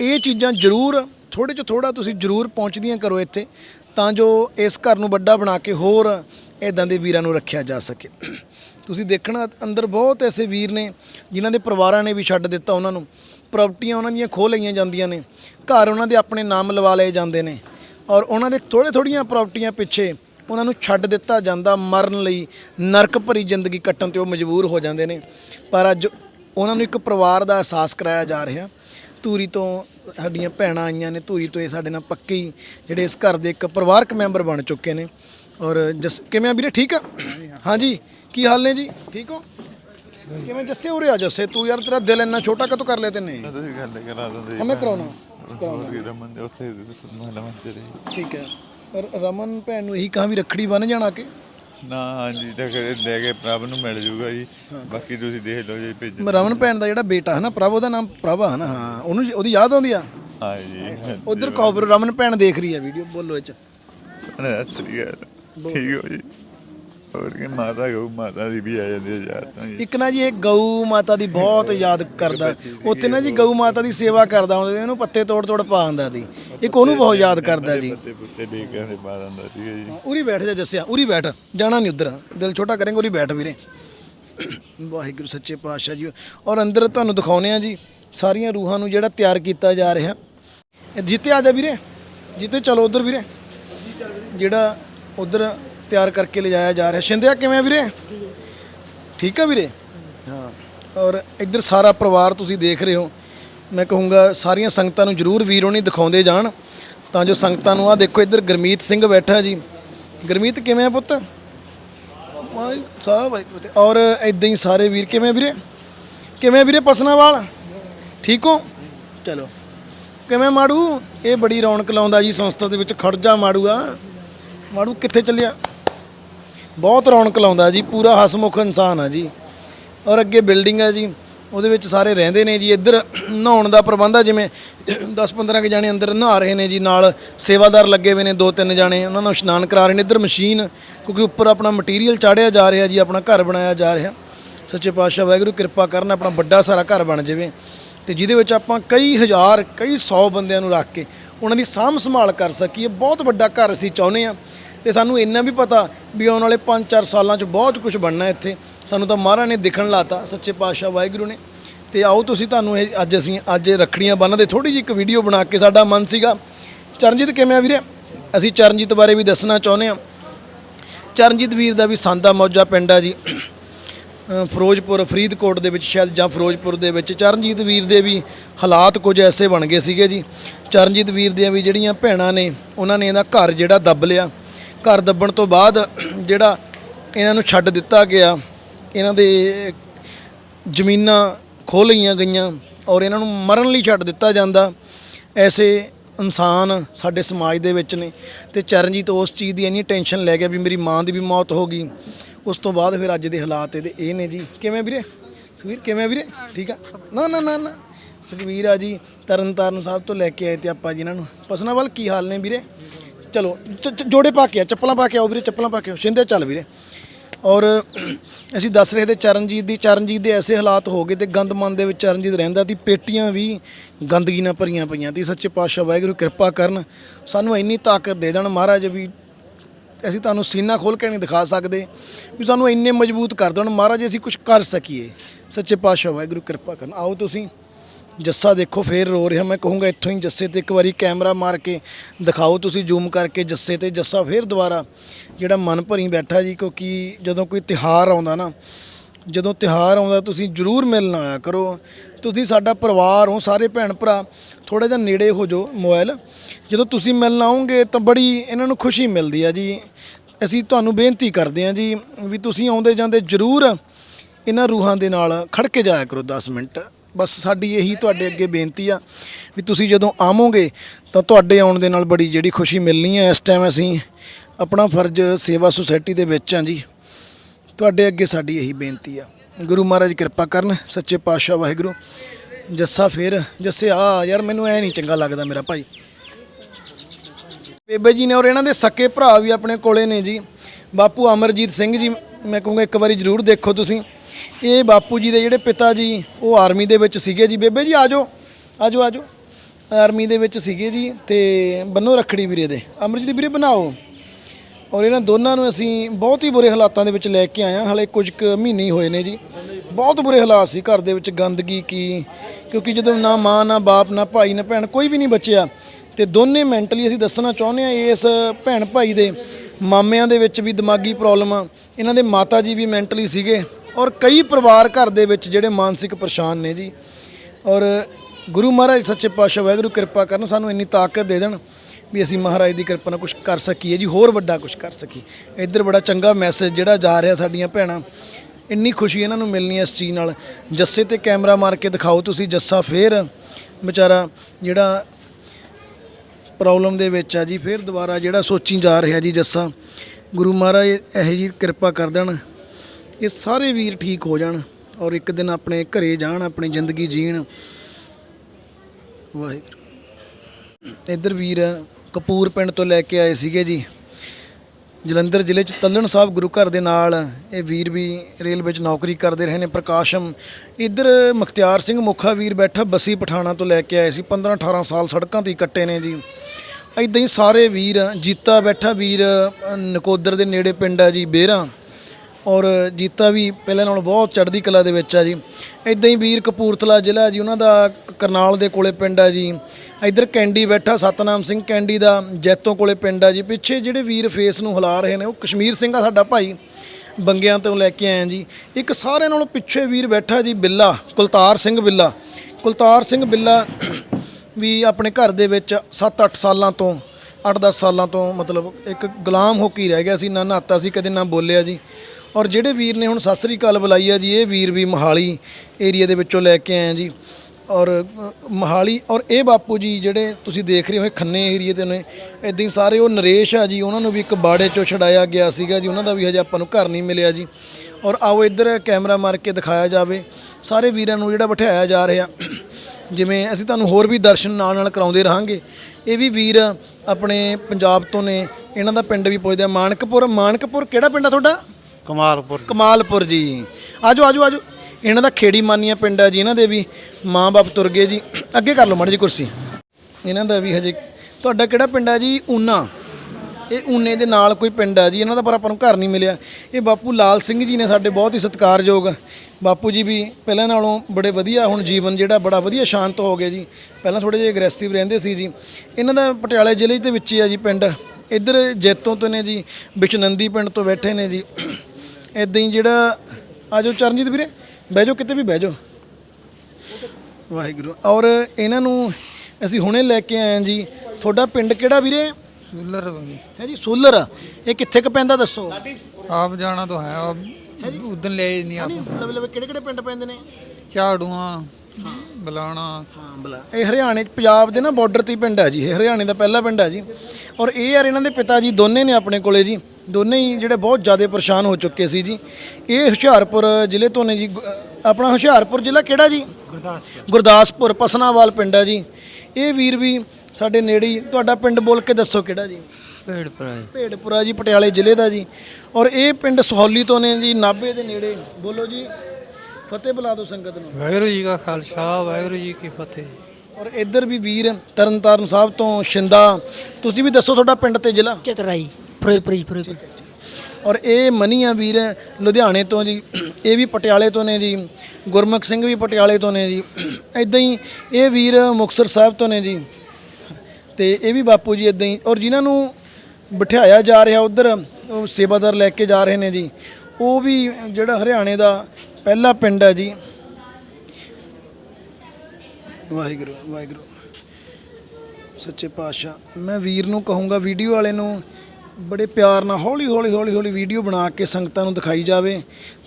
ਇਹ ਚੀਜ਼ਾਂ ਜ਼ਰੂਰ ਥੋੜੇ ਚ ਥੋੜਾ ਤੁਸੀਂ ਜ਼ਰੂਰ ਪਹੁੰਚਦੀਆਂ ਕਰੋ ਇੱਥੇ, ਤਾਂ ਜੋ ਇਸ ਘਰ ਨੂੰ ਵੱਡਾ ਬਣਾ ਕੇ ਹੋਰ ਇਦਾਂ ਦੇ ਵੀਰਾਂ ਨੂੰ ਰੱਖਿਆ ਜਾ ਸਕੇ। ਤੁਸੀਂ ਦੇਖਣਾ ਅੰਦਰ ਬਹੁਤ ਐਸੇ ਵੀਰ ਨੇ ਜਿਨ੍ਹਾਂ ਦੇ ਪਰਿਵਾਰਾਂ ਨੇ ਵੀ ਛੱਡ ਦਿੱਤਾ ਉਹਨਾਂ ਨੂੰ। ਪ੍ਰਾਪਰਟੀਆਂ ਉਹਨਾਂ ਦੀਆਂ ਖੋਹ ਲਈਆਂ ਜਾਂਦੀਆਂ ਨੇ। ਘਰ ਉਹਨਾਂ ਦੇ ਆਪਣੇ ਨਾਮ ਲਵਾ ਲਏ ਜਾਂਦੇ ਨੇ। ਔਰ ਉਹਨਾਂ ਦੇ ਥੋੜੇ ਥੋੜੀਆਂ ਪ੍ਰਾਪਰਟੀਆਂ ਪਿੱਛੇ ਉਹਨਾਂ ਨੂੰ ਛੱਡ ਦਿੱਤਾ ਜਾਂਦਾ ਮਰਨ ਲਈ ਨਰਕ ਭਰੀ ਜ਼ਿੰਦਗੀ ਕੱਟਣ ਤੇ ਉਹ ਮਜਬੂਰ ਹੋ ਜਾਂਦੇ ਨੇ। ਪਰ ਅੱਜ ਉਹਨਾਂ ਨੂੰ ਇੱਕ ਪਰਿਵਾਰ ਦਾ ਅਹਿਸਾਸ ਕਰਾਇਆ ਜਾ ਰਿਹਾ। ਧੂਰੀ ਤੋਂ ਸਾਡੀਆਂ ਭੈਣਾਂ ਆਈਆਂ ਨੇ ਧੂਰੀ ਤੋਂ ਇਹ ਸਾਡੇ ਨਾਲ ਪੱਕੇ ਜਿਹੜੇ ਇਸ ਘਰ ਦੇ ਇੱਕ ਪਰਿਵਾਰਕ ਮੈਂਬਰ ਬਣ ਚੁੱਕੇ ਨੇ। ਔਰ ਜਸ ਕਿਵੇਂ ਆ ਵੀਰੇ ਠੀਕ ਆ? ਹਾਂਜੀ। ਕੀ ਹਾਲ ਨੇ ਜੀ? ਠੀਕ ਹੋ? ਕਿਵੇਂ ਜੱਸੇ ਉਰੇ ਆ ਜੱਸੇ? ਤੂੰ ਯਾਰ ਤੇਰਾ ਦਿਲ ਇੰਨਾ ਛੋਟਾ ਕਦੋਂ ਕਰ ਲਿਆ ਤੈਨੇ? ਮੈਂ ਤੁਸੀਂ ਗੱਲ ਕਰਾ ਦਿੰਦੇ ਹਮੇ ਕਰਾਉਣਾ ਹੋਰ ਕੀ ਰਮਨ ਦੇ ਉੱਥੇ ਸੁਣਨਾ ਲਵੰਤੇ ਰਹੀ ਠੀਕ ਹੈ। ਰ- ਰਮਨ ਭੈਣ ਨੂੰ ਇਹੀ ਕਹਾਂ ਵੀ ਰੱਖੜੀ ਬੰਨ ਜਾਣਾ ਕਿ? ਨਾ ਹਾਂਜੀ ਤਾਂ ਫਿਰ ਲੈ ਕੇ ਪ੍ਰਭ ਨੂੰ ਮਿਲ ਜੂਗਾ ਜੀ। ਬਾਕੀ ਤੁਸੀਂ ਦੇਖ ਲਓ ਜੀ ਭੇਜ। ਰਮਨ ਭੈਣ ਦਾ ਜਿਹੜਾ ਬੇਟਾ ਹੈ ਨਾ ਪ੍ਰਭ ਉਹਦਾ ਨਾਮ ਪ੍ਰਭ ਹੈ ਨਾ? ਹਾਂ ਉਹਨੂੰ ਉਹਦੀ ਯਾਦ ਆਉਂਦੀ ਆ? ਹਾਂਜੀ ਉਧਰ ਕਹੋ ਫਿਰ ਰਮਨ ਭੈਣ ਦੇਖ ਰਹੀ ਆ ਵੀਡੀਓ ਬੋਲੋ ਇਹ ਚ। ਠੀਕ ਹੋ ਜੀ। ਹੋਰ ਕੀ ਮਾਤਾ ਗਊ ਮਾਤਾ ਦੀ ਵੀ ਆ ਜਾਂਦੀ ਹੈ ਯਾਰ ਤਾਂ ਜੀ ਇੱਕ ਨਾ ਜੀ ਇਹ ਗਊ ਮਾਤਾ ਦੀ ਬਹੁਤ ਯਾਦ ਕਰਦਾ। ਉੱਥੇ ਨਾ ਜੀ ਗਊ ਮਾਤਾ ਦੀ ਸੇਵਾ ਕਰਦਾ ਹੁੰਦਾ ਇਹਨੂੰ ਪੱਤੇ ਤੋੜ ਤੋੜ ਪਾ ਆਂਦਾ ਸੀ। ਇੱਕ ਉਹਨੂੰ ਬਹੁਤ ਯਾਦ ਕਰਦਾ ਜੀ। ਪੱਤੇ ਪੁੱਤੇ ਦੇ ਉਰੀ ਬੈਠ ਜਾ ਜੱਸਿਆ ਉਰੀ ਬੈਠ। ਜਾਣਾ ਨਹੀਂ ਉਧਰ ਦਿਲ ਛੋਟਾ ਕਰਾਂਗੇ ਉਰੀ ਬੈਠ ਵੀਰੇ। ਵਾਹਿਗੁਰੂ ਸੱਚੇ ਪਾਤਸ਼ਾਹ ਜੀ। ਔਰ ਅੰਦਰ ਤੁਹਾਨੂੰ ਦਿਖਾਉਨੇ ਆ ਜੀ ਸਾਰੀਆਂ ਰੂਹਾਂ ਨੂੰ ਜਿਹੜਾ ਤਿਆਰ ਕੀਤਾ ਜਾ ਰਿਹਾ। ਜਿੱਤੇ ਆ ਜਾ ਵੀਰੇ ਜਿੱਤੇ ਚਲੋ ਉਧਰ ਵੀਰੇ। ਜਿਹੜਾ ਉਧਰ ਤਿਆਰ ਕਰਕੇ ਲਿਜਾਇਆ ਜਾ ਰਿਹਾ। ਸ਼ਿੰਦਿਆ, ਕਿਵੇਂ ਆ ਵੀਰੇ? ਠੀਕ ਆ ਵੀਰੇ? ਹਾਂ। ਔਰ ਇੱਧਰ ਸਾਰਾ ਪਰਿਵਾਰ ਤੁਸੀਂ ਦੇਖ ਰਹੇ ਹੋ। ਮੈਂ ਕਹੂੰਗਾ ਸਾਰੀਆਂ ਸੰਗਤਾਂ ਨੂੰ ਜਰੂਰ ਵੀਰ ਹੋਣੀ ਦਿਖਾਉਂਦੇ ਜਾਣ। ਤਾਂ ਜੋ ਸੰਗਤਾਂ ਨੂੰ ਆ ਦੇਖੋ ਇੱਧਰ ਗੁਰਮੀਤ ਸਿੰਘ ਬੈਠਾ ਜੀ। ਗੁਰਮੀਤ, ਕਿਵੇਂ ਆ ਪੁੱਤ? ਵਾਹਿ ਸਾਹਿਬ ਔਰ ਇਦਾਂ ਹੀ ਸਾਰੇ ਵੀਰ ਕਿਵੇਂ ਵੀਰੇ? ਕਿਵੇਂ ਵੀਰੇ ਪਸਨਾਵਾਲ? ਠੀਕ ਹੋ? ਚਲੋ। ਕਿਵੇਂ ਮਾੜੂ? ਇਹ ਬੜੀ ਰੌਣਕ ਲਾਉਂਦਾ ਜੀ ਸੰਸਥਾ ਦੇ ਵਿੱਚ। ਖੜ ਖੜਜਾ ਮਾੜੂਆ ਮਾੜੂ, ਕਿੱਥੇ ਚੱਲਿਆ? ਬਹੁਤ ਰੌਣਕ ਲਾਉਂਦਾ ਜੀ, ਪੂਰਾ ਹਸਮੁਖ ਇਨਸਾਨ ਆ ਜੀ। ਔਰ ਅੱਗੇ ਬਿਲਡਿੰਗ ਹੈ ਜੀ, ਉਹਦੇ ਵਿੱਚ ਸਾਰੇ ਰਹਿੰਦੇ ਨੇ ਜੀ। ਇੱਧਰ ਨਹਾਉਣ ਦਾ ਪ੍ਰਬੰਧ ਆ, ਜਿਵੇਂ 10-15 ਕੇ ਜਾਣੇ ਅੰਦਰ ਨਹਾ ਰਹੇ ਨੇ ਜੀ, ਨਾਲ ਸੇਵਾਦਾਰ ਲੱਗੇ ਹੋਏ ਨੇ ਦੋ ਤਿੰਨ ਜਾਣੇ, ਉਹਨਾਂ ਨੂੰ ਇਸ਼ਨਾਨ ਕਰਾ ਰਹੇ ਨੇ। ਇੱਧਰ ਮਸ਼ੀਨ, ਕਿਉਂਕਿ ਉੱਪਰ ਆਪਣਾ ਮਟੀਰੀਅਲ ਚਾੜਿਆ ਜਾ ਰਿਹਾ ਜੀ, ਆਪਣਾ ਘਰ ਬਣਾਇਆ ਜਾ ਰਿਹਾ। ਸੱਚੇ ਪਾਤਸ਼ਾਹ ਵਾਹਿਗੁਰੂ, ਕਿਰਪਾ ਕਰਨ ਆਪਣਾ ਵੱਡਾ ਸਾਰਾ ਘਰ ਬਣ ਜਾਵੇ। ਤੇ ਜਿਹਦੇ ਵਿੱਚ ਆਪਾਂ ਕਈ ਹਜ਼ਾਰ, ਕਈ 100 ਬੰਦਿਆਂ ਨੂੰ ਰੱਖ ਕੇ ਉਹਨਾਂ ਦੀ ਸਾਂਭ ਸੰਭਾਲ ਕਰ ਸਕੀਏ। ਬਹੁਤ ਵੱਡਾ ਘਰ ਅਸੀਂ ਚਾਹੁੰਦੇ ਆ ਤੇ ਸਾਨੂੰ ਇੰਨਾ ਵੀ ਪਤਾ ਵੀ ਆਉਣ ਵਾਲੇ 5-4 ਸਾਲਾਂ 'ਚ ਬਹੁਤ ਕੁਝ ਬਣਨਾ ਇੱਥੇ। ਸਾਨੂੰ ਤਾਂ ਮਹਾਰਾਜ ਨੇ ਦਿਖਣ ਲਾਤਾ, ਸੱਚੇ ਪਾਤਸ਼ਾਹ ਵਾਹਿਗੁਰੂ ਨੇ। ਤੇ ਆਓ ਤੁਸੀਂ ਤੁਹਾਨੂੰ ਇਹ ਅੱਜ ਅਸੀਂ ਅੱਜ ਰੱਖੜੀਆਂ ਬੰਨ੍ਹਦੇ। ਥੋੜੀ ਜਿਹੀ ਇੱਕ ਵੀਡੀਓ ਬਣਾ ਕੇ ਸਾਡਾ ਮਨ ਸੀਗਾ। ਚਰਨਜੀਤ ਕਿਵੇਂ ਆ ਵੀਰੇ? ਅਸੀਂ ਚਰਨਜੀਤ ਬਾਰੇ ਵੀ ਦੱਸਣਾ ਚਾਹੁੰਦੇ ਹਾਂ। ਚਰਨਜੀਤ ਵੀਰ ਦਾ ਵੀ ਸਾਂਦਾ ਮੌਜਾ ਪਿੰਡ ਆ ਜੀ। ਫਿਰੋਜ਼ਪੁਰ, ਫਰੀਦਕੋਟ ਦੇ ਵਿੱਚ ਸ਼ਾਇਦ ਜਾਂ ਫਿਰੋਜ਼ਪੁਰ ਦੇ ਵਿੱਚ। ਚਰਨਜੀਤ ਵੀਰ ਦੇ ਵੀ ਹਾਲਾਤ ਕੁਝ ਐਸੇ ਬਣ ਗਏ ਸੀਗੇ ਜੀ। ਚਰਨਜੀਤ ਵੀਰ ਦੀਆਂ ਵੀ ਜਿਹੜੀਆਂ ਭੈਣਾਂ ਨੇ, ਉਹਨਾਂ ਨੇ ਇਹਦਾ ਘਰ ਜਿਹੜਾ ਦੱਬ ਲਿਆ। ਘਰ ਦੱਬਣ ਤੋਂ ਬਾਅਦ ਜਿਹੜਾ ਇਹਨਾਂ ਨੂੰ ਛੱਡ ਦਿੱਤਾ ਗਿਆ, ਇਹਨਾਂ ਦੇ ਜ਼ਮੀਨਾਂ ਖੋਹ ਲਈਆਂ ਗਈਆਂ ਔਰ ਇਹਨਾਂ ਨੂੰ ਮਰਨ ਲਈ ਛੱਡ ਦਿੱਤਾ ਜਾਂਦਾ, ਐਸੇ ਇਨਸਾਨ ਸਾਡੇ ਸਮਾਜ ਦੇ ਵਿੱਚ ਨੇ। ਤੇ ਚਰਨਜੀਤ ਉਸ ਚੀਜ਼ ਦੀ ਇੰਨੀ ਟੈਨਸ਼ਨ ਲੈ ਗਿਆ ਵੀ ਮੇਰੀ ਮਾਂ ਦੀ ਵੀ ਮੌਤ ਹੋ ਗਈ। ਉਸ ਤੋਂ ਬਾਅਦ ਫਿਰ ਅੱਜ ਦੇ ਹਾਲਾਤ ਇਹਦੇ ਇਹ ਨੇ ਜੀ। ਕਿਵੇਂ ਵੀਰੇ? ਸੁਖਵੀਰ, ਕਿਵੇਂ ਵੀਰੇ? ਠੀਕ ਆ? ਨਾ ਨਾ ਨਾ ਨਾ। ਸੁਖਵੀਰ ਆ ਜੀ ਤਰਨਤਾਰਨ ਸਾਹਿਬ ਤੋਂ ਲੈ ਕੇ ਆਏ ਤੇ ਆਪਾਂ ਜੀ ਇਹਨਾਂ ਨੂੰ। ਪਸਨਾਵਲ ਕੀ ਹਾਲ ਨੇ ਵੀਰੇ? ਚਲੋ, ਚ- ਜੋੜੇ ਪਾ ਕੇ ਆ, ਚੱਪਲਾਂ ਪਾ ਕੇ ਆਓ ਵੀਰੇ, ਚੱਪਲਾਂ ਪਾ ਕੇ ਆਓ। ਸ਼ਿੰਦੇ ਚੱਲ ਵੀਰੇ। ਔਰ ਅਸੀਂ ਦੱਸ ਰਹੇ ਤੇ ਚਰਨਜੀਤ ਦੀ, ਚਰਨਜੀਤ ਦੇ ਐਸੇ ਹਾਲਾਤ ਹੋ ਗਏ ਤੇ ਗੰਦਮਨ ਦੇ ਵਿੱਚ ਚਰਨਜੀਤ ਰਹਿੰਦਾ ਸੀ, ਪੇਟੀਆਂ ਵੀ ਗੰਦਗੀ ਨਾਲ ਭਰੀਆਂ ਪਈਆਂ ਤੀ ਸੱਚੇ ਪਾਤਸ਼ਾਹ ਵਾਹਿਗੁਰੂ ਕਿਰਪਾ ਕਰਨ, ਸਾਨੂੰ ਇੰਨੀ ਤਾਕਤ ਦੇ ਦੇਣ ਮਹਾਰਾਜ ਵੀ ਅਸੀਂ ਤੁਹਾਨੂੰ ਸੀਨਾ ਖੋਲ ਕੇ ਨਹੀਂ ਦਿਖਾ ਸਕਦੇ, ਵੀ ਸਾਨੂੰ ਇੰਨੇ ਮਜ਼ਬੂਤ ਕਰ ਦੇਣ। ਮਹਾਰਾਜ, ਅਸੀਂ ਕੁਝ ਕਰ ਸਕੀਏ। ਸੱਚੇ ਪਾਤਸ਼ਾਹ ਵਾਹਿਗੁਰੂ ਕਿਰਪਾ ਕਰਨ। ਆਓ ਤੁਸੀਂ। ਜੱਸਾ ਦੇਖੋ, ਫੇਰ ਰੋ ਰਿਹਾ। ਮੈਂ ਕਹੂੰਗਾ ਇੱਥੋਂ ਹੀ ਜੱਸੇ ਤੇ ਇੱਕ ਵਾਰੀ ਕੈਮਰਾ ਮਾਰ ਕੇ ਦਿਖਾਓ, ਤੁਸੀਂ ਜ਼ੂਮ ਕਰਕੇ ਜੱਸੇ ਤੇ ਜੱਸਾ ਫੇਰ ਦੁਬਾਰਾ। ਜਿਹੜਾ ਮਨ ਭਰੀ ਬੈਠਾ ਜੀ, ਕਿਉਂਕਿ ਜਦੋਂ ਕੋਈ ਤਿਹਾਰ ਆਉਂਦਾ ਨਾ, ਜਦੋਂ ਤਿਹਾਰ ਆਉਂਦਾ ਤੁਸੀਂ ਜ਼ਰੂਰ ਮਿਲਣ ਆਇਆ ਕਰੋ। ਤੁਸੀਂ ਸਾਡਾ ਪਰਿਵਾਰ ਹੋ, ਸਾਰੇ ਭੈਣ ਭਰਾ ਥੋੜਾ ਜਿਹਾ ਨੇੜੇ ਹੋ ਜਾਓ ਮੋਬਾਈਲ ਜਦੋਂ ਤੁਸੀਂ ਮਿਲਣ ਆਉਂਗੇ ਤਾਂ ਬੜੀ ਇਹਨਾਂ ਨੂੰ ਖੁਸ਼ੀ ਮਿਲਦੀ ਆ ਜੀ। ਅਸੀਂ ਤੁਹਾਨੂੰ ਬੇਨਤੀ ਕਰਦੇ ਹਾਂ ਜੀ ਵੀ ਤੁਸੀਂ ਆਉਂਦੇ ਜਾਂਦੇ ਜ਼ਰੂਰ ਇਹਨਾਂ ਰੂਹਾਂ ਦੇ ਨਾਲ ਖੜ ਕੇ ਜਾਇਆ ਕਰੋ 10 ਮਿੰਟ। ਬਸ ਸਾਡੀ ਇਹੀ ਤੁਹਾਡੇ ਅੱਗੇ ਬੇਨਤੀ ਆ ਵੀ ਤੁਸੀਂ ਜਦੋਂ ਆਵੋਗੇ ਤਾਂ ਤੁਹਾਡੇ ਆਉਣ ਦੇ ਨਾਲ ਬੜੀ ਜਿਹੜੀ ਖੁਸ਼ੀ ਮਿਲਣੀ ਹੈ ਇਸ ਟਾਈਮ ਅਸੀਂ ਆਪਣਾ ਫਰਜ਼ ਸੇਵਾ ਸੁਸਾਇਟੀ ਦੇ ਵਿੱਚ ਆ ਜੀ। ਤੁਹਾਡੇ ਅੱਗੇ ਸਾਡੀ ਇਹੀ ਬੇਨਤੀ ਆ। ਗੁਰੂ ਮਹਾਰਾਜ ਕਿਰਪਾ ਕਰਨ, ਸੱਚੇ ਪਾਤਸ਼ਾਹ ਵਾਹਿਗੁਰੂ। ਜੱਸਾ ਫੇਰ, ਜੱਸੇ, ਆ, ਯਾਰ ਮੈਨੂੰ ਐ ਨਹੀਂ ਚੰਗਾ ਲੱਗਦਾ ਮੇਰਾ ਭਾਈ। ਬੇਬੇ ਜੀ ਨੇ ਔਰ ਇਹਨਾਂ ਦੇ ਸਕੇ ਭਰਾ ਵੀ ਆਪਣੇ ਕੋਲੇ ਨੇ ਜੀ। ਬਾਪੂ ਅਮਰਜੀਤ ਸਿੰਘ ਜੀ, ਮੈਂ ਕਹੂੰਗਾ ਇੱਕ ਵਾਰੀ ਜ਼ਰੂਰ ਦੇਖੋ ਤੁਸੀਂ। ਇਹ ਬਾਪੂ ਜੀ ਦੇ ਜਿਹੜੇ ਪਿਤਾ ਜੀ, ਉਹ ਆਰਮੀ ਦੇ ਵਿੱਚ ਸੀਗੇ ਜੀ। ਬੇਬੇ ਜੀ, ਆਜੋ। ਆਜੋ ਆਜੋ। ਆਰਮੀ ਦੇ ਵਿੱਚ ਸੀਗੇ ਜੀ ਤੇ ਬੰਨੋ ਰੱਖੜੀ ਵੀਰੇ ਦੇ। ਅਮਰਜੀਤ ਵੀਰੇ, ਬਣਾਓ। ਔਰ ਇਹਨਾਂ ਦੋਨਾਂ ਨੂੰ ਅਸੀਂ ਬਹੁਤ ਹੀ ਬੁਰੇ ਹਾਲਾਤਾਂ ਦੇ ਵਿੱਚ ਲੈ ਕੇ ਆਏ ਹਾਂ। ਹਲੇ ਕੁਝ ਕੁ ਮਹੀਨੇ ਹੀ ਹੋਏ ਨੇ ਜੀ। ਬਹੁਤ ਬੁਰੇ ਹਾਲਾਤ ਸੀ ਘਰ ਦੇ ਵਿੱਚ, ਗੰਦਗੀ ਕੀ। ਕਿਉਂਕਿ ਜਦੋਂ ਨਾ ਮਾਂ, ਨਾ ਬਾਪ, ਨਾ ਭਾਈ, ਨਾ ਭੈਣ ਕੋਈ ਵੀ ਨਹੀਂ ਬਚਿਆ। ਤੇ ਦੋਨੇ ਮੈਂਟਲੀ ਅਸੀਂ ਦੱਸਣਾ ਚਾਹੁੰਦੇ ਆ ਇਸ ਭੈਣ ਭਾਈ ਦੇ ਮਾਮਿਆਂ ਦੇ ਵਿੱਚ ਵੀ ਦਿਮਾਗੀ ਪ੍ਰੋਬਲਮ ਆ। ਇਹਨਾਂ ਦੇ ਮਾਤਾ ਜੀ ਵੀ ਮੈਂਟਲੀ ਸੀਗੇ। ਔਰ ਕਈ ਪਰਿਵਾਰ ਘਰ ਦੇ ਵਿੱਚ ਜਿਹੜੇ ਮਾਨਸਿਕ ਪਰੇਸ਼ਾਨ ਨੇ ਜੀ। ਔਰ ਗੁਰੂ ਮਹਾਰਾਜ ਸੱਚੇ ਪਾਤਸ਼ਾਹ ਵਾਹਿਗੁਰੂ ਕਿਰਪਾ ਕਰਨ ਸਾਨੂੰ ਇੰਨੀ ਤਾਕਤ ਦੇ ਦੇਣ ਵੀ ਅਸੀਂ ਮਹਾਰਾਜ ਦੀ ਕਿਰਪਾ ਨਾਲ ਕੁਝ ਕਰ ਸਕੀਏ ਜੀ, ਹੋਰ ਵੱਡਾ ਕੁਝ ਕਰ ਸਕੀਏ। ਇੱਧਰ ਬੜਾ ਚੰਗਾ ਮੈਸੇਜ ਜਿਹੜਾ ਜਾ ਰਿਹਾ ਸਾਡੀਆਂ ਭੈਣਾਂ, ਇੰਨੀ ਖੁਸ਼ੀ ਇਹਨਾਂ ਨੂੰ ਮਿਲਣੀ ਇਸ ਚੀਜ਼ ਨਾਲ। ਜੱਸੇ ਤੇ ਕੈਮਰਾ ਮਾਰ ਕੇ ਦਿਖਾਓ ਤੁਸੀਂ, ਜੱਸਾ ਫੇਰ ਵਿਚਾਰਾ ਜਿਹੜਾ ਪ੍ਰੋਬਲਮ ਦੇ ਵਿੱਚ ਆ ਜੀ, ਫਿਰ ਦੁਬਾਰਾ ਜਿਹੜਾ ਸੋਚੀ ਜਾ ਰਿਹਾ ਜੀ ਜੱਸਾ। ਗੁਰੂ ਮਹਾਰਾਜ ਇਹੋ ਜੀ ਕਿਰਪਾ ਕਰ ਦੇਣ। ਇਹ ਸਾਰੇ ਵੀਰ ਠੀਕ ਹੋ ਜਾਣ ਔਰ ਇੱਕ ਦਿਨ ਆਪਣੇ ਘਰੇ ਜਾਣ, ਆਪਣੀ ਜ਼ਿੰਦਗੀ ਜੀਣ। ਵਾਹਿਗੁਰੂ। ਇੱਧਰ ਵੀਰ ਕਪੂਰ ਪਿੰਡ ਤੋਂ ਲੈ ਕੇ ਆਏ ਸੀਗੇ ਜੀ। ਜਲੰਧਰ ਜ਼ਿਲ੍ਹੇ ਚ ਤੱਲਣ ਸਾਹਿਬ ਗੁਰੂ ਘਰ ਦੇ ਨਾਲ ਇਹ ਵੀਰ ਵੀ ਰੇਲ ਵਿੱਚ ਨੌਕਰੀ ਕਰਦੇ ਰਹੇ ਨੇ, ਪ੍ਰਕਾਸ਼ਮ। ਇੱਧਰ ਮੁਖਤਿਆਰ ਸਿੰਘ ਮੁਖਾ ਵੀਰ ਬੈਠਾ ਬਸੀ ਪਠਾਣਾ ਤੋਂ ਲੈ ਕੇ ਆਏ ਸੀ 15 18 ਸਾਲ ਸੜਕਾਂ ਤੇ ਕੱਟੇ ਨੇ ਜੀ। ਇਦਾਂ ਹੀ ਸਾਰੇ ਵੀਰ ਜੀਤਾ ਬੈਠਾ ਵੀਰ ਨਕੋਦਰ ਦੇ ਨੇੜੇ ਪਿੰਡ ਆ ਜੀ ਬੇਰਾ ਔਰ ਜੀਤਾ ਵੀ ਪਹਿਲਾਂ ਨਾਲੋਂ ਬਹੁਤ ਚੜ੍ਹਦੀ ਕਲਾ ਦੇ ਵਿੱਚ ਆ ਜੀ। ਇਦਾਂ ਹੀ ਵੀਰ ਕਪੂਰਥਲਾ ਜ਼ਿਲ੍ਹਾ ਜੀ, ਉਹਨਾਂ ਦਾ ਕਰਨਾਲ ਦੇ ਕੋਲੇ ਪਿੰਡ ਆ ਜੀ। ਇੱਧਰ ਕੈਂਡੀ ਬੈਠਾ, ਸਤਨਾਮ ਸਿੰਘ ਕੈਂਡੀ ਦਾ ਜੈਤੋਂ ਕੋਲੇ ਪਿੰਡ ਆ ਜੀ। ਪਿੱਛੇ ਜਿਹੜੇ ਵੀਰ ਫੇਸ ਨੂੰ ਹਿਲਾ ਰਹੇ ਨੇ, ਉਹ ਕਸ਼ਮੀਰ ਸਿੰਘ ਆ ਸਾਡਾ ਭਾਈ, ਬੰਗਿਆਂ ਤੋਂ ਲੈ ਕੇ ਆਇਆ ਜੀ। ਇੱਕ ਸਾਰਿਆਂ ਨਾਲੋਂ ਪਿੱਛੇ ਵੀਰ ਬੈਠਾ ਜੀ ਬਿੱਲਾ, ਕੁਲਤਾਰ ਸਿੰਘ ਬਿੱਲਾ। ਕੁਲਤਾਰ ਸਿੰਘ ਬਿੱਲਾ ਵੀ ਆਪਣੇ ਘਰ ਦੇ ਵਿੱਚ 7-8 ਸਾਲਾਂ ਤੋਂ 8-10 ਸਾਲਾਂ ਤੋਂ ਮਤਲਬ ਇੱਕ ਗੁਲਾਮ ਹੋ ਕੇ ਰਹਿ ਗਿਆ ਸੀ, ਨਾ ਨਹਾਤਾ ਸੀ, ਕਦੇ ਨਾ ਬੋਲਿਆ ਜੀ। ਔਰ ਜਿਹੜੇ ਵੀਰ ਨੇ ਹੁਣ ਸਤਿ ਸ੍ਰੀ ਅਕਾਲ ਬੁਲਾਈ ਆ ਜੀ ਇਹ ਵੀਰ ਵੀ ਮੋਹਾਲੀ ਏਰੀਆ ਦੇ ਵਿੱਚੋਂ ਲੈ ਕੇ ਆਏ ਆ ਜੀ। ਔਰ ਅ, ਮੋਹਾਲੀ ਔਰ ਇਹ ਬਾਪੂ ਜੀ ਜਿਹੜੇ ਤੁਸੀਂ ਦੇਖ ਰਹੇ ਹੋ ਇਹ ਖੰਨੇ ਏਰੀਏ ਦੇ ਨੇ। ਇਦਾਂ ਹੀ ਸਾਰੇ ਉਹ ਨਰੇਸ਼ ਆ ਜੀ ਉਹਨਾਂ ਨੂੰ ਵੀ ਇੱਕ ਬਾੜੇ ਚੋਂ ਛਡਾਇਆ ਗਿਆ ਸੀਗਾ ਜੀ ਉਹਨਾਂ ਦਾ ਵੀ ਹਜੇ ਆਪਾਂ ਨੂੰ ਘਰ ਨਹੀਂ ਮਿਲਿਆ ਜੀ। ਔਰ ਆਓ ਇੱਧਰ ਕੈਮਰਾ ਮਾਰ ਕੇ ਦਿਖਾਇਆ ਜਾਵੇ ਸਾਰੇ ਵੀਰਾਂ ਨੂੰ ਜਿਹੜਾ ਬਿਠਾਇਆ ਜਾ ਰਿਹਾ। ਜਿਵੇਂ ਅਸੀਂ ਤੁਹਾਨੂੰ ਹੋਰ ਵੀ ਦਰਸ਼ਨ ਨਾਲ ਨਾਲ ਕਰਾਉਂਦੇ ਰਹਾਂਗੇ। ਇਹ ਵੀ ਵੀਰ ਆਪਣੇ ਪੰਜਾਬ ਤੋਂ ਨੇ ਇਹਨਾਂ ਦਾ ਪਿੰਡ ਵੀ ਪੁੱਛਦੇ ਆ ਮਾਨਕਪੁਰ ਮਾਨਕਪੁਰ ਕਿਹੜਾ ਪਿੰਡ ਆ ਤੁਹਾਡਾ? ਕਮਾਲਪੁਰ ਕਮਾਲਪੁਰ ਜੀ। ਆਜੋ ਆਜੋ ਆਜੋ। ਇਹਨਾਂ ਦਾ ਖੇੜੀ ਮਾਨੀਆ ਪਿੰਡ ਹੈ ਜੀ, ਇਹਨਾਂ ਦੇ ਵੀ ਮਾਂ-ਬਾਪ ਤੁਰ ਗਏ ਜੀ। ਅੱਗੇ ਕਰ ਲਓ ਮਾੜੀ ਜੀ ਕੁਰਸੀ। ਇਹਨਾਂ ਦਾ ਵੀ ਹਜੇ ਤੁਹਾਡਾ ਕਿਹੜਾ ਪਿੰਡ ਹੈ ਜੀ? ਊਨਾ। ਇਹ ਊਨੇ ਦੇ ਨਾਲ ਕੋਈ ਪਿੰਡ ਹੈ ਜੀ, ਇਹਨਾਂ ਦਾ ਪਰ ਆਪਾਂ ਨੂੰ ਘਰ ਨਹੀਂ ਮਿਲਿਆ। ਇਹ ਬਾਪੂ ਲਾਲ ਸਿੰਘ ਜੀ ਨੇ ਸਾਡੇ ਬਹੁਤ ਹੀ ਸਤਿਕਾਰਯੋਗ। ਬਾਪੂ ਜੀ ਵੀ ਪਹਿਲਾਂ ਨਾਲੋਂ ਬੜੇ ਵਧੀਆ ਹੁਣ ਜੀਵਨ ਜਿਹੜਾ, ਬੜਾ ਵਧੀਆ ਸ਼ਾਂਤ ਹੋ ਗਿਆ ਜੀ। ਪਹਿਲਾਂ ਥੋੜੇ ਜਿਹਾ ਐਗਰੈਸਿਵ ਰਹਿੰਦੇ ਸੀ ਜੀ। ਇਹਨਾਂ ਦਾ ਪਟਿਆਲੇ ਜ਼ਿਲ੍ਹੇ ਦੇ ਵਿੱਚ ਹੀ ਹੈ ਜੀ ਪਿੰਡ। ਇੱਧਰ ਜੈਤੋਂ ਤੋਂ ਨੇ ਜੀ, ਬਿਸ਼ਨੰਦੀ ਪਿੰਡ ਤੋਂ ਬੈਠੇ ਨੇ ਜੀ। ਇਦਾਂ ਹੀ ਜਿਹੜਾ ਆਜੋ ਚਰਨਜੀਤ ਵੀਰੇ ਬਹਿ ਜਾਓ ਕਿਤੇ ਵੀ ਬਹਿ ਜਾਓ। ਵਾਹਿਗੁਰੂ। ਔਰ ਇਹਨਾਂ ਨੂੰ ਅਸੀਂ ਹੁਣੇ ਲੈ ਕੇ ਆਏ ਹਾਂ ਜੀ। ਤੁਹਾਡਾ ਪਿੰਡ ਕਿਹੜਾ ਵੀਰੇ? ਸੂਲਰ ਹੈ ਜੀ ਸੋਲਰ ਇਹ ਕਿੱਥੇ ਕ ਪੈਂਦਾ ਦੱਸੋ? ਆਪ ਜਾਣਾ ਤਾਂ ਹੈ ਆਪ ਉਦੋਂ ਲੈ ਹੀ ਨਹੀਂ ਆਪ। ਲਵੇ ਲਵੇ ਕਿਹੜੇ ਕਿਹੜੇ ਪਿੰਡ ਪੈਂਦੇ ਨੇ? ਝਾੜੂਆਂ ਬਲਾਣਾ। ਹਾਂ ਬਲਾ ਇਹ ਹਰਿਆਣੇ ਪੰਜਾਬ ਦੇ ਨਾ ਬਾਰਡਰ ਤੇ ਹੀ ਪਿੰਡ ਹੈ ਜੀ। ਇਹ ਹਰਿਆਣੇ ਦਾ ਪਹਿਲਾ ਪਿੰਡ ਹੈ ਜੀ। ਔਰ ਇਹ ਯਾਰ ਇਹਨਾਂ ਦੇ ਪਿਤਾ ਜੀ ਦੋਨੇ ਨੇ ਆਪਣੇ ਕੋਲੇ ਜੀ। ਦੋਨੇ ਹੀ ਜਿਹੜੇ ਬਹੁਤ ਜ਼ਿਆਦਾ ਪਰੇਸ਼ਾਨ ਹੋ ਚੁੱਕੇ ਸੀ ਜੀ। ਇਹ ਹੁਸ਼ਿਆਰਪੁਰ ਜ਼ਿਲ੍ਹੇ ਤੋਂ ਨੇ ਜੀ। ਗੁ- ਆਪਣਾ ਹੁਸ਼ਿਆਰਪੁਰ ਜ਼ਿਲ੍ਹਾ ਕਿਹੜਾ ਜੀ? ਗੁਰਦਾਸਪੁਰ। ਗੁਰਦਾਸਪੁਰ ਪਸਨਾਵਾਲ ਪਿੰਡ ਹੈ ਜੀ। ਇਹ ਵੀਰ ਵੀ ਸਾਡੇ ਨੇੜੇ ਹੀ ਤੁਹਾਡਾ ਪਿੰਡ ਬੋਲ ਕੇ ਦੱਸੋ ਕਿਹੜਾ ਜੀ? ਭੇੜ ਪਰਾਏ ਭੇੜਪੁਰਾ ਜੀ ਪਟਿਆਲੇ ਜ਼ਿਲ੍ਹੇ ਦਾ ਜੀ। ਔਰ ਇਹ ਪਿੰਡ ਸਹੌਲੀ ਤੋਂ ਨੇ ਜੀ ਨਾਭੇ ਦੇ ਨੇੜੇ। ਬੋਲੋ ਜੀ ਫਤਿਹ ਬੁਲਾ ਦਿਓ ਸੰਗਤ ਨੂੰ। ਵਾਹਿਗੁਰੂ ਜੀ ਕਾ ਖਾਲਸਾ ਵਾਹਿਗੁਰੂ ਜੀ ਕੀ ਫਤਿਹ। ਔਰ ਇੱਧਰ ਵੀ ਵੀਰ ਤਰਨਤਾਰਨ ਸਾਹਿਬ ਤੋਂ ਸ਼ਿੰਦਾ। ਤੁਸੀਂ ਵੀ ਦੱਸੋ ਤੁਹਾਡਾ ਪਿੰਡ ਤੇ ਜ਼ਿਲ੍ਹਾ? ਚਤਰਾਈ ਫਿਰੋਜ਼ਪੁਰੀ ਫਿਰੋਜ਼ਪੁਰ। ਔਰ ਇਹ ਮਨੀਆ ਵੀਰ ਲੁਧਿਆਣੇ ਤੋਂ ਜੀ ਇਹ ਵੀ ਪਟਿਆਲੇ ਤੋਂ ਨੇ ਜੀ ਗੁਰਮੁਖ ਸਿੰਘ ਵੀ ਪਟਿਆਲੇ ਤੋਂ ਨੇ ਜੀ। ਇਦਾਂ ਹੀ ਇਹ ਵੀਰ ਮੁਕਤਸਰ ਸਾਹਿਬ ਤੋਂ ਨੇ ਜੀ। ਤੇ ਇਹ ਵੀ ਬਾਪੂ ਜੀ ਇਦਾਂ ਹੀ। ਔਰ ਜਿਨ੍ਹਾਂ ਨੂੰ ਬਿਠਾਇਆ ਜਾ ਰਿਹਾ ਉਧਰ ਸੇਵਾਦਾਰ ਲੈ ਕੇ ਜਾ ਰਹੇ ਨੇ ਜੀ। ਉਹ ਵੀ ਜਿਹੜਾ ਹਰਿਆਣੇ ਦਾ ਪਹਿਲਾ ਪਿੰਡ ਹੈ ਜੀ। ਵਾਹਿਗੁਰੂ ਵਾਹਿਗੁਰੂ। ਸੱਚੇ ਪਾਤਸ਼ਾਹ, ਮੈਂ ਵੀਰ ਨੂੰ ਕਹੂੰਗਾ, ਵੀਡੀਓ ਵਾਲੇ ਨੂੰ ਬੜੇ ਪਿਆਰ ਨਾਲ ਹੌਲੀ ਹੌਲੀ ਹੌਲੀ ਹੌਲੀ ਵੀਡੀਓ ਬਣਾ ਕੇ ਸੰਗਤਾਂ ਨੂੰ ਦਿਖਾਈ ਜਾਵੇ,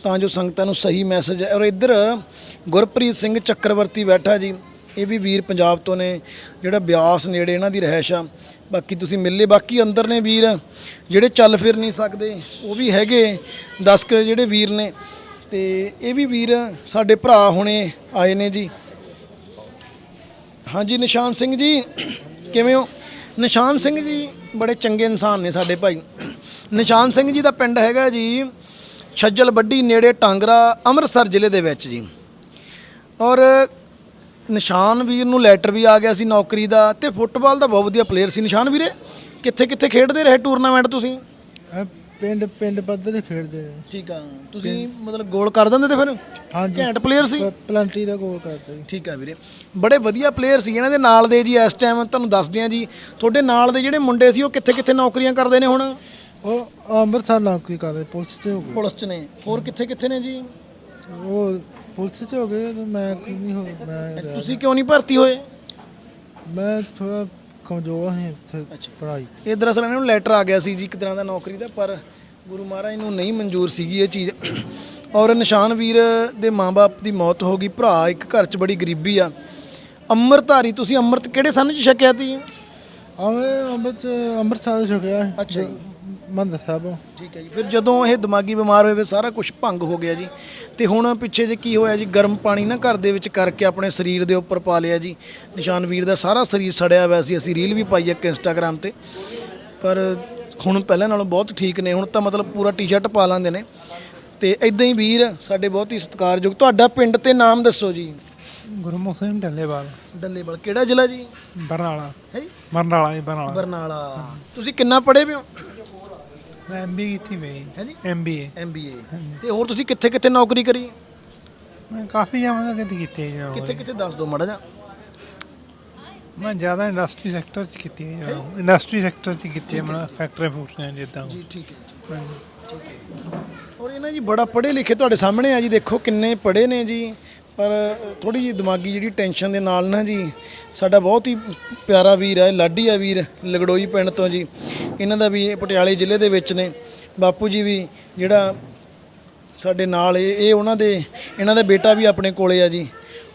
ਤਾਂ ਜੋ ਸੰਗਤਾਂ ਨੂੰ ਸਹੀ ਮੈਸੇਜ ਹੈ। ਔਰ ਇੱਧਰ ਗੁਰਪ੍ਰੀਤ ਸਿੰਘ ਚੱਕਰਵਰਤੀ ਬੈਠਾ ਜੀ, ਇਹ ਵੀ ਵੀਰ ਪੰਜਾਬ ਤੋਂ ਨੇ, ਜਿਹੜਾ ਬਿਆਸ ਨੇੜੇ ਇਹਨਾਂ ਦੀ ਰਹਿਸ਼ ਆ। ਬਾਕੀ ਤੁਸੀਂ ਮਿਲੇ ਬਾਕੀ ਅੰਦਰ ਨੇ ਵੀਰ, ਜਿਹੜੇ ਚੱਲ ਫਿਰ ਨਹੀਂ ਸਕਦੇ, ਉਹ ਵੀ ਹੈਗੇ 10 ਜਿਹੜੇ ਵੀਰ ਨੇ। ਤੇ ਇਹ ਵੀ ਵੀਰ ਸਾਡੇ ਭਰਾ ਹੁਣੇ ਆਏ ਨੇ ਜੀ। ਹਾਂਜੀ, ਨਿਸ਼ਾਨ ਸਿੰਘ ਜੀ, ਕਿਵੇਂ ਹੋ? ਨਿਸ਼ਾਨ ਸਿੰਘ ਜੀ ਬੜੇ ਚੰਗੇ ਇਨਸਾਨ ਨੇ ਸਾਡੇ ਭਾਈ। ਨਿਸ਼ਾਨ ਸਿੰਘ ਜੀ ਦਾ ਪਿੰਡ ਹੈਗਾ ਜੀ ਛੱਜਲ ਵੱਡੀ ਨੇੜੇ ਟਾਂਗਰਾ, ਅੰਮ੍ਰਿਤਸਰ ਜ਼ਿਲ੍ਹੇ ਦੇ ਵਿੱਚ ਜੀ। ਔਰ ਨਿਸ਼ਾਨ ਵੀਰ ਨੂੰ ਲੈਟਰ ਵੀ ਆ ਗਿਆ ਸੀ ਨੌਕਰੀ ਦਾ ਤੇ ਫੁੱਟਬਾਲ ਦਾ ਬਹੁਤ ਵਧੀਆ ਪਲੇਅਰ ਸੀ। ਨਿਸ਼ਾਨ ਵੀਰੇ ਕਿੱਥੇ ਕਿੱਥੇ ਖੇਡਦੇ ਰਹੇ ਟੂਰਨਾਮੈਂਟ ਤੁਸੀਂ? ਪਿੰਡ ਪਿੰਡ ਪੱਧਰ ਤੇ ਖੇਡਦੇ ਨੇ ਠੀਕ ਆ। ਤੁਸੀਂ ਮਤਲਬ ਗੋਲ ਕਰ ਦਿੰਦੇ ਤੇ ਫਿਰ? ਹਾਂਜੀ। ਘੈਂਟ ਪਲੇਅਰ ਸੀ? ਪ- ਪਲੰਟੀ ਦਾ ਗੋਲ ਕਰਦੇ ਜੀ। ਠੀਕ ਆ ਵੀਰੇ। ਬੜੇ ਵਧੀਆ ਪਲੇਅਰ ਸੀ ਇਹਨਾਂ ਦੇ ਨਾਲ ਦੇ ਜੀ ਇਸ ਟਾਈਮ ਤੁਹਾਨੂੰ ਦੱਸਦੇ ਆ ਜੀ। ਤੁਹਾਡੇ ਨਾਲ ਦੇ ਜਿਹੜੇ ਮੁੰਡੇ ਸੀ ਉਹ ਕਿੱਥੇ ਕਿੱਥੇ ਨੌਕਰੀਆਂ ਕਰਦੇ ਨੇ ਹੁਣ? ਉਹ ਅੰਮ੍ਰਿਤਸਰ ਨੌਕਰੀ ਕਰਦੇ ਪੁਲਿਸ 'ਚ ਹੋ ਗਏ। ਪੁਲਿਸ 'ਚ ਨੇ। ਹੋਰ ਕਿੱਥੇ ਕਿੱਥੇ ਨੇ ਜੀ? ਉਹ ਪੁਲਿਸ 'ਚ ਹੋ ਗਏ ਤੇ ਮੈਂ ਕੀ ਨਹੀਂ ਹੋ ਮੈਂ ਤੁਸੀਂ ਕਿਉਂ ਨਹੀਂ ਭਰਤੀ ਹੋਏ? ਮੈਂ ਥੋੜਾ ਕਮਜ਼ੋਰ ਹਾਂ ਇੱਥੇ ਪੜ੍ਹਾਈ। ਇਹ ਦਰਅਸਲ ਇਹਨਾਂ ਨੂੰ ਲੈਟਰ ਆ ਗਿਆ ਸੀ ਜੀ ਇੱਕ ਤਰ੍ਹਾਂ ਦਾ ਨੌਕਰੀ ਦਾ ਪਰ ਗੁਰੂ ਮਹਾਰਾਜ ਨੂੰ ਨਹੀਂ ਮਨਜ਼ੂਰ ਸੀਗੀ ਇਹ ਚੀਜ਼। ਔਰ ਨਿਸ਼ਾਨ ਵੀਰ ਦੇ ਮਾਂ-ਬਾਪ ਦੀ ਮੌਤ ਹੋ ਗਈ ਭਰਾ ਇੱਕ ਘਰ 'ਚ ਬੜੀ ਗਰੀਬੀ ਆ। ਅੰਮ੍ਰਿਤਧਾਰੀ ਤੁਸੀਂ ਅੰਮ੍ਰਿਤ ਕਿਹੜੇ ਸੰਨ 'ਚ ਛਕਿਆ ਤੀ? ਆਵੇਂ ਅੰਮ੍ਰਿਤ ਅੰਮ੍ਰਿਤਸਰ ਛਕਿਆ ਸੀ। ਅੱਛਾ ਜੀ। ਮੰਦਰ ਸਾਹਿਬ ਠੀਕ ਹੈ ਜੀ। ਫਿਰ ਜਦੋਂ ਇਹ ਦਿਮਾਗੀ ਬਿਮਾਰ ਹੋਏ ਫਿਰ ਸਾਰਾ ਕੁਝ ਭੰਗ ਹੋ ਗਿਆ ਜੀ। ਤੇ ਹੁਣ ਪਿੱਛੇ ਜੇ ਕੀ ਹੋਇਆ ਜੀ ਗਰਮ ਪਾਣੀ ਨਾ ਘਰ ਦੇ ਵਿੱਚ ਕਰਕੇ ਆਪਣੇ ਸਰੀਰ ਦੇ ਉੱਪਰ ਪਾ ਲਿਆ ਜੀ। ਨਿਸ਼ਾਨ ਵੀਰ ਦਾ ਸਾਰਾ ਸਰੀਰ ਸੜਿਆ ਹੋਇਆ ਸੀ ਅਸੀਂ ਰੀਲ ਵੀ ਪਾਈ ਇੱਕ ਇੰਸਟਾਗ੍ਰam ਤੇ। ਪਰ ਹੁਣ ਪਹਿਲਾਂ ਨਾਲੋਂ ਬਹੁਤ ਠੀਕ ਨੇ। ਹੁਣ ਤਾਂ ਮਤਲਬ ਪੂਰਾ ਟੀ-ਸ਼ਰਟ ਪਾ ਲਾਂਦੇ ਨੇ। ਤੇ ਇਦਾਂ ਹੀ ਵੀਰ ਸਾਡੇ ਬਹੁਤ ਹੀ ਸਤਿਕਾਰਯੋਗ ਤੁਹਾਡਾ ਪਿੰਡ ਤੇ ਨਾਮ ਦੱਸੋ ਜੀ। ਗੁਰਮੁਖ ਸਿੰਘ ਢੱਲੇਵਾਲ ਡੱਲੇਵਾਲ ਕਿਹੜਾ ਜ਼ਿਲ੍ਹਾ ਜੀ? ਬਰਨਾਲਾ। ਹੈ ਜੀ? ਬਰਨਾਲਾ ਜੀ ਬਰਨਾਲਾ। ਬਰਨਾਲਾ। ਤੁਸੀਂ ਕਿੰਨਾ ਪੜ੍ਹੇ ਪਿਓ ਮੈਂ ਐਮਬੀ ਕੀਤੀ ਹੋਈ ਹੈ ਜੀ। ਐਮਬੀਏ ਐਮਬੀਏ ਤੇ ਹੋਰ ਤੁਸੀਂ ਕਿੱਥੇ ਕਿੱਥੇ ਨੌਕਰੀ ਕਰੀ? ਮੈਂ ਕਾਫੀ ਜਗ੍ਹਾ ਕਿਤੇ ਕੀਤੀ ਹੈ ਜੀ ਕਿੱਥੇ ਕਿੱਥੇ ਦੱਸ ਦਿਓ ਮਾੜਾ ਜਿਹਾ। ਮੈਂ ਜ਼ਿਆਦਾ ਇੰਡਸਟਰੀ ਸੈਕਟਰ 'ਚ ਕੀਤੀ ਹੈ ਜੀ ਇੰਡਸਟਰੀ ਸੈਕਟਰ 'ਚ ਕੀਤੀ ਹੈ ਮੈਂ ਫੈਕਟਰੀ ਫੂਕਟਰੀਆਂ ਜਿੱਦਾਂ ਜੀ ਠੀਕ ਹੈ ਹਾਂਜੀ। ਔਰ ਇਹ ਨਾ ਜੀ ਬੜਾ ਪੜ੍ਹੇ ਲਿਖੇ ਤੁਹਾਡੇ ਸਾਹਮਣੇ ਆ ਜੀ ਦੇਖੋ ਕਿੰਨੇ ਪੜ੍ਹੇ ਨੇ ਜੀ। ਪਰ ਥੋੜੀ ਜਿਹੀ ਦਿਮਾਗੀ ਜਿਹੜੀ ਟੈਨਸ਼ਨ ਦੇ ਨਾਲ ਨਾ ਜੀ, ਸਾਡਾ ਬਹੁਤ ਹੀ ਪਿਆਰਾ ਵੀਰ ਹੈ ਲਾਡੀ ਆ ਵੀਰ, ਲਗੜੋਈ ਪਿੰਡ ਤੋਂ ਜੀ। ਇਹਨਾਂ ਦਾ ਵੀ ਪਟਿਆਲੇ ਜ਼ਿਲ੍ਹੇ ਦੇ ਵਿੱਚ ਨੇ। ਬਾਪੂ ਜੀ ਵੀ ਜਿਹੜਾ ਸਾਡੇ ਨਾਲ ਇਹ ਇਹ ਉਹਨਾਂ ਦੇ, ਇਹਨਾਂ ਦਾ ਬੇਟਾ ਵੀ ਆਪਣੇ ਕੋਲੇ ਆ ਜੀ।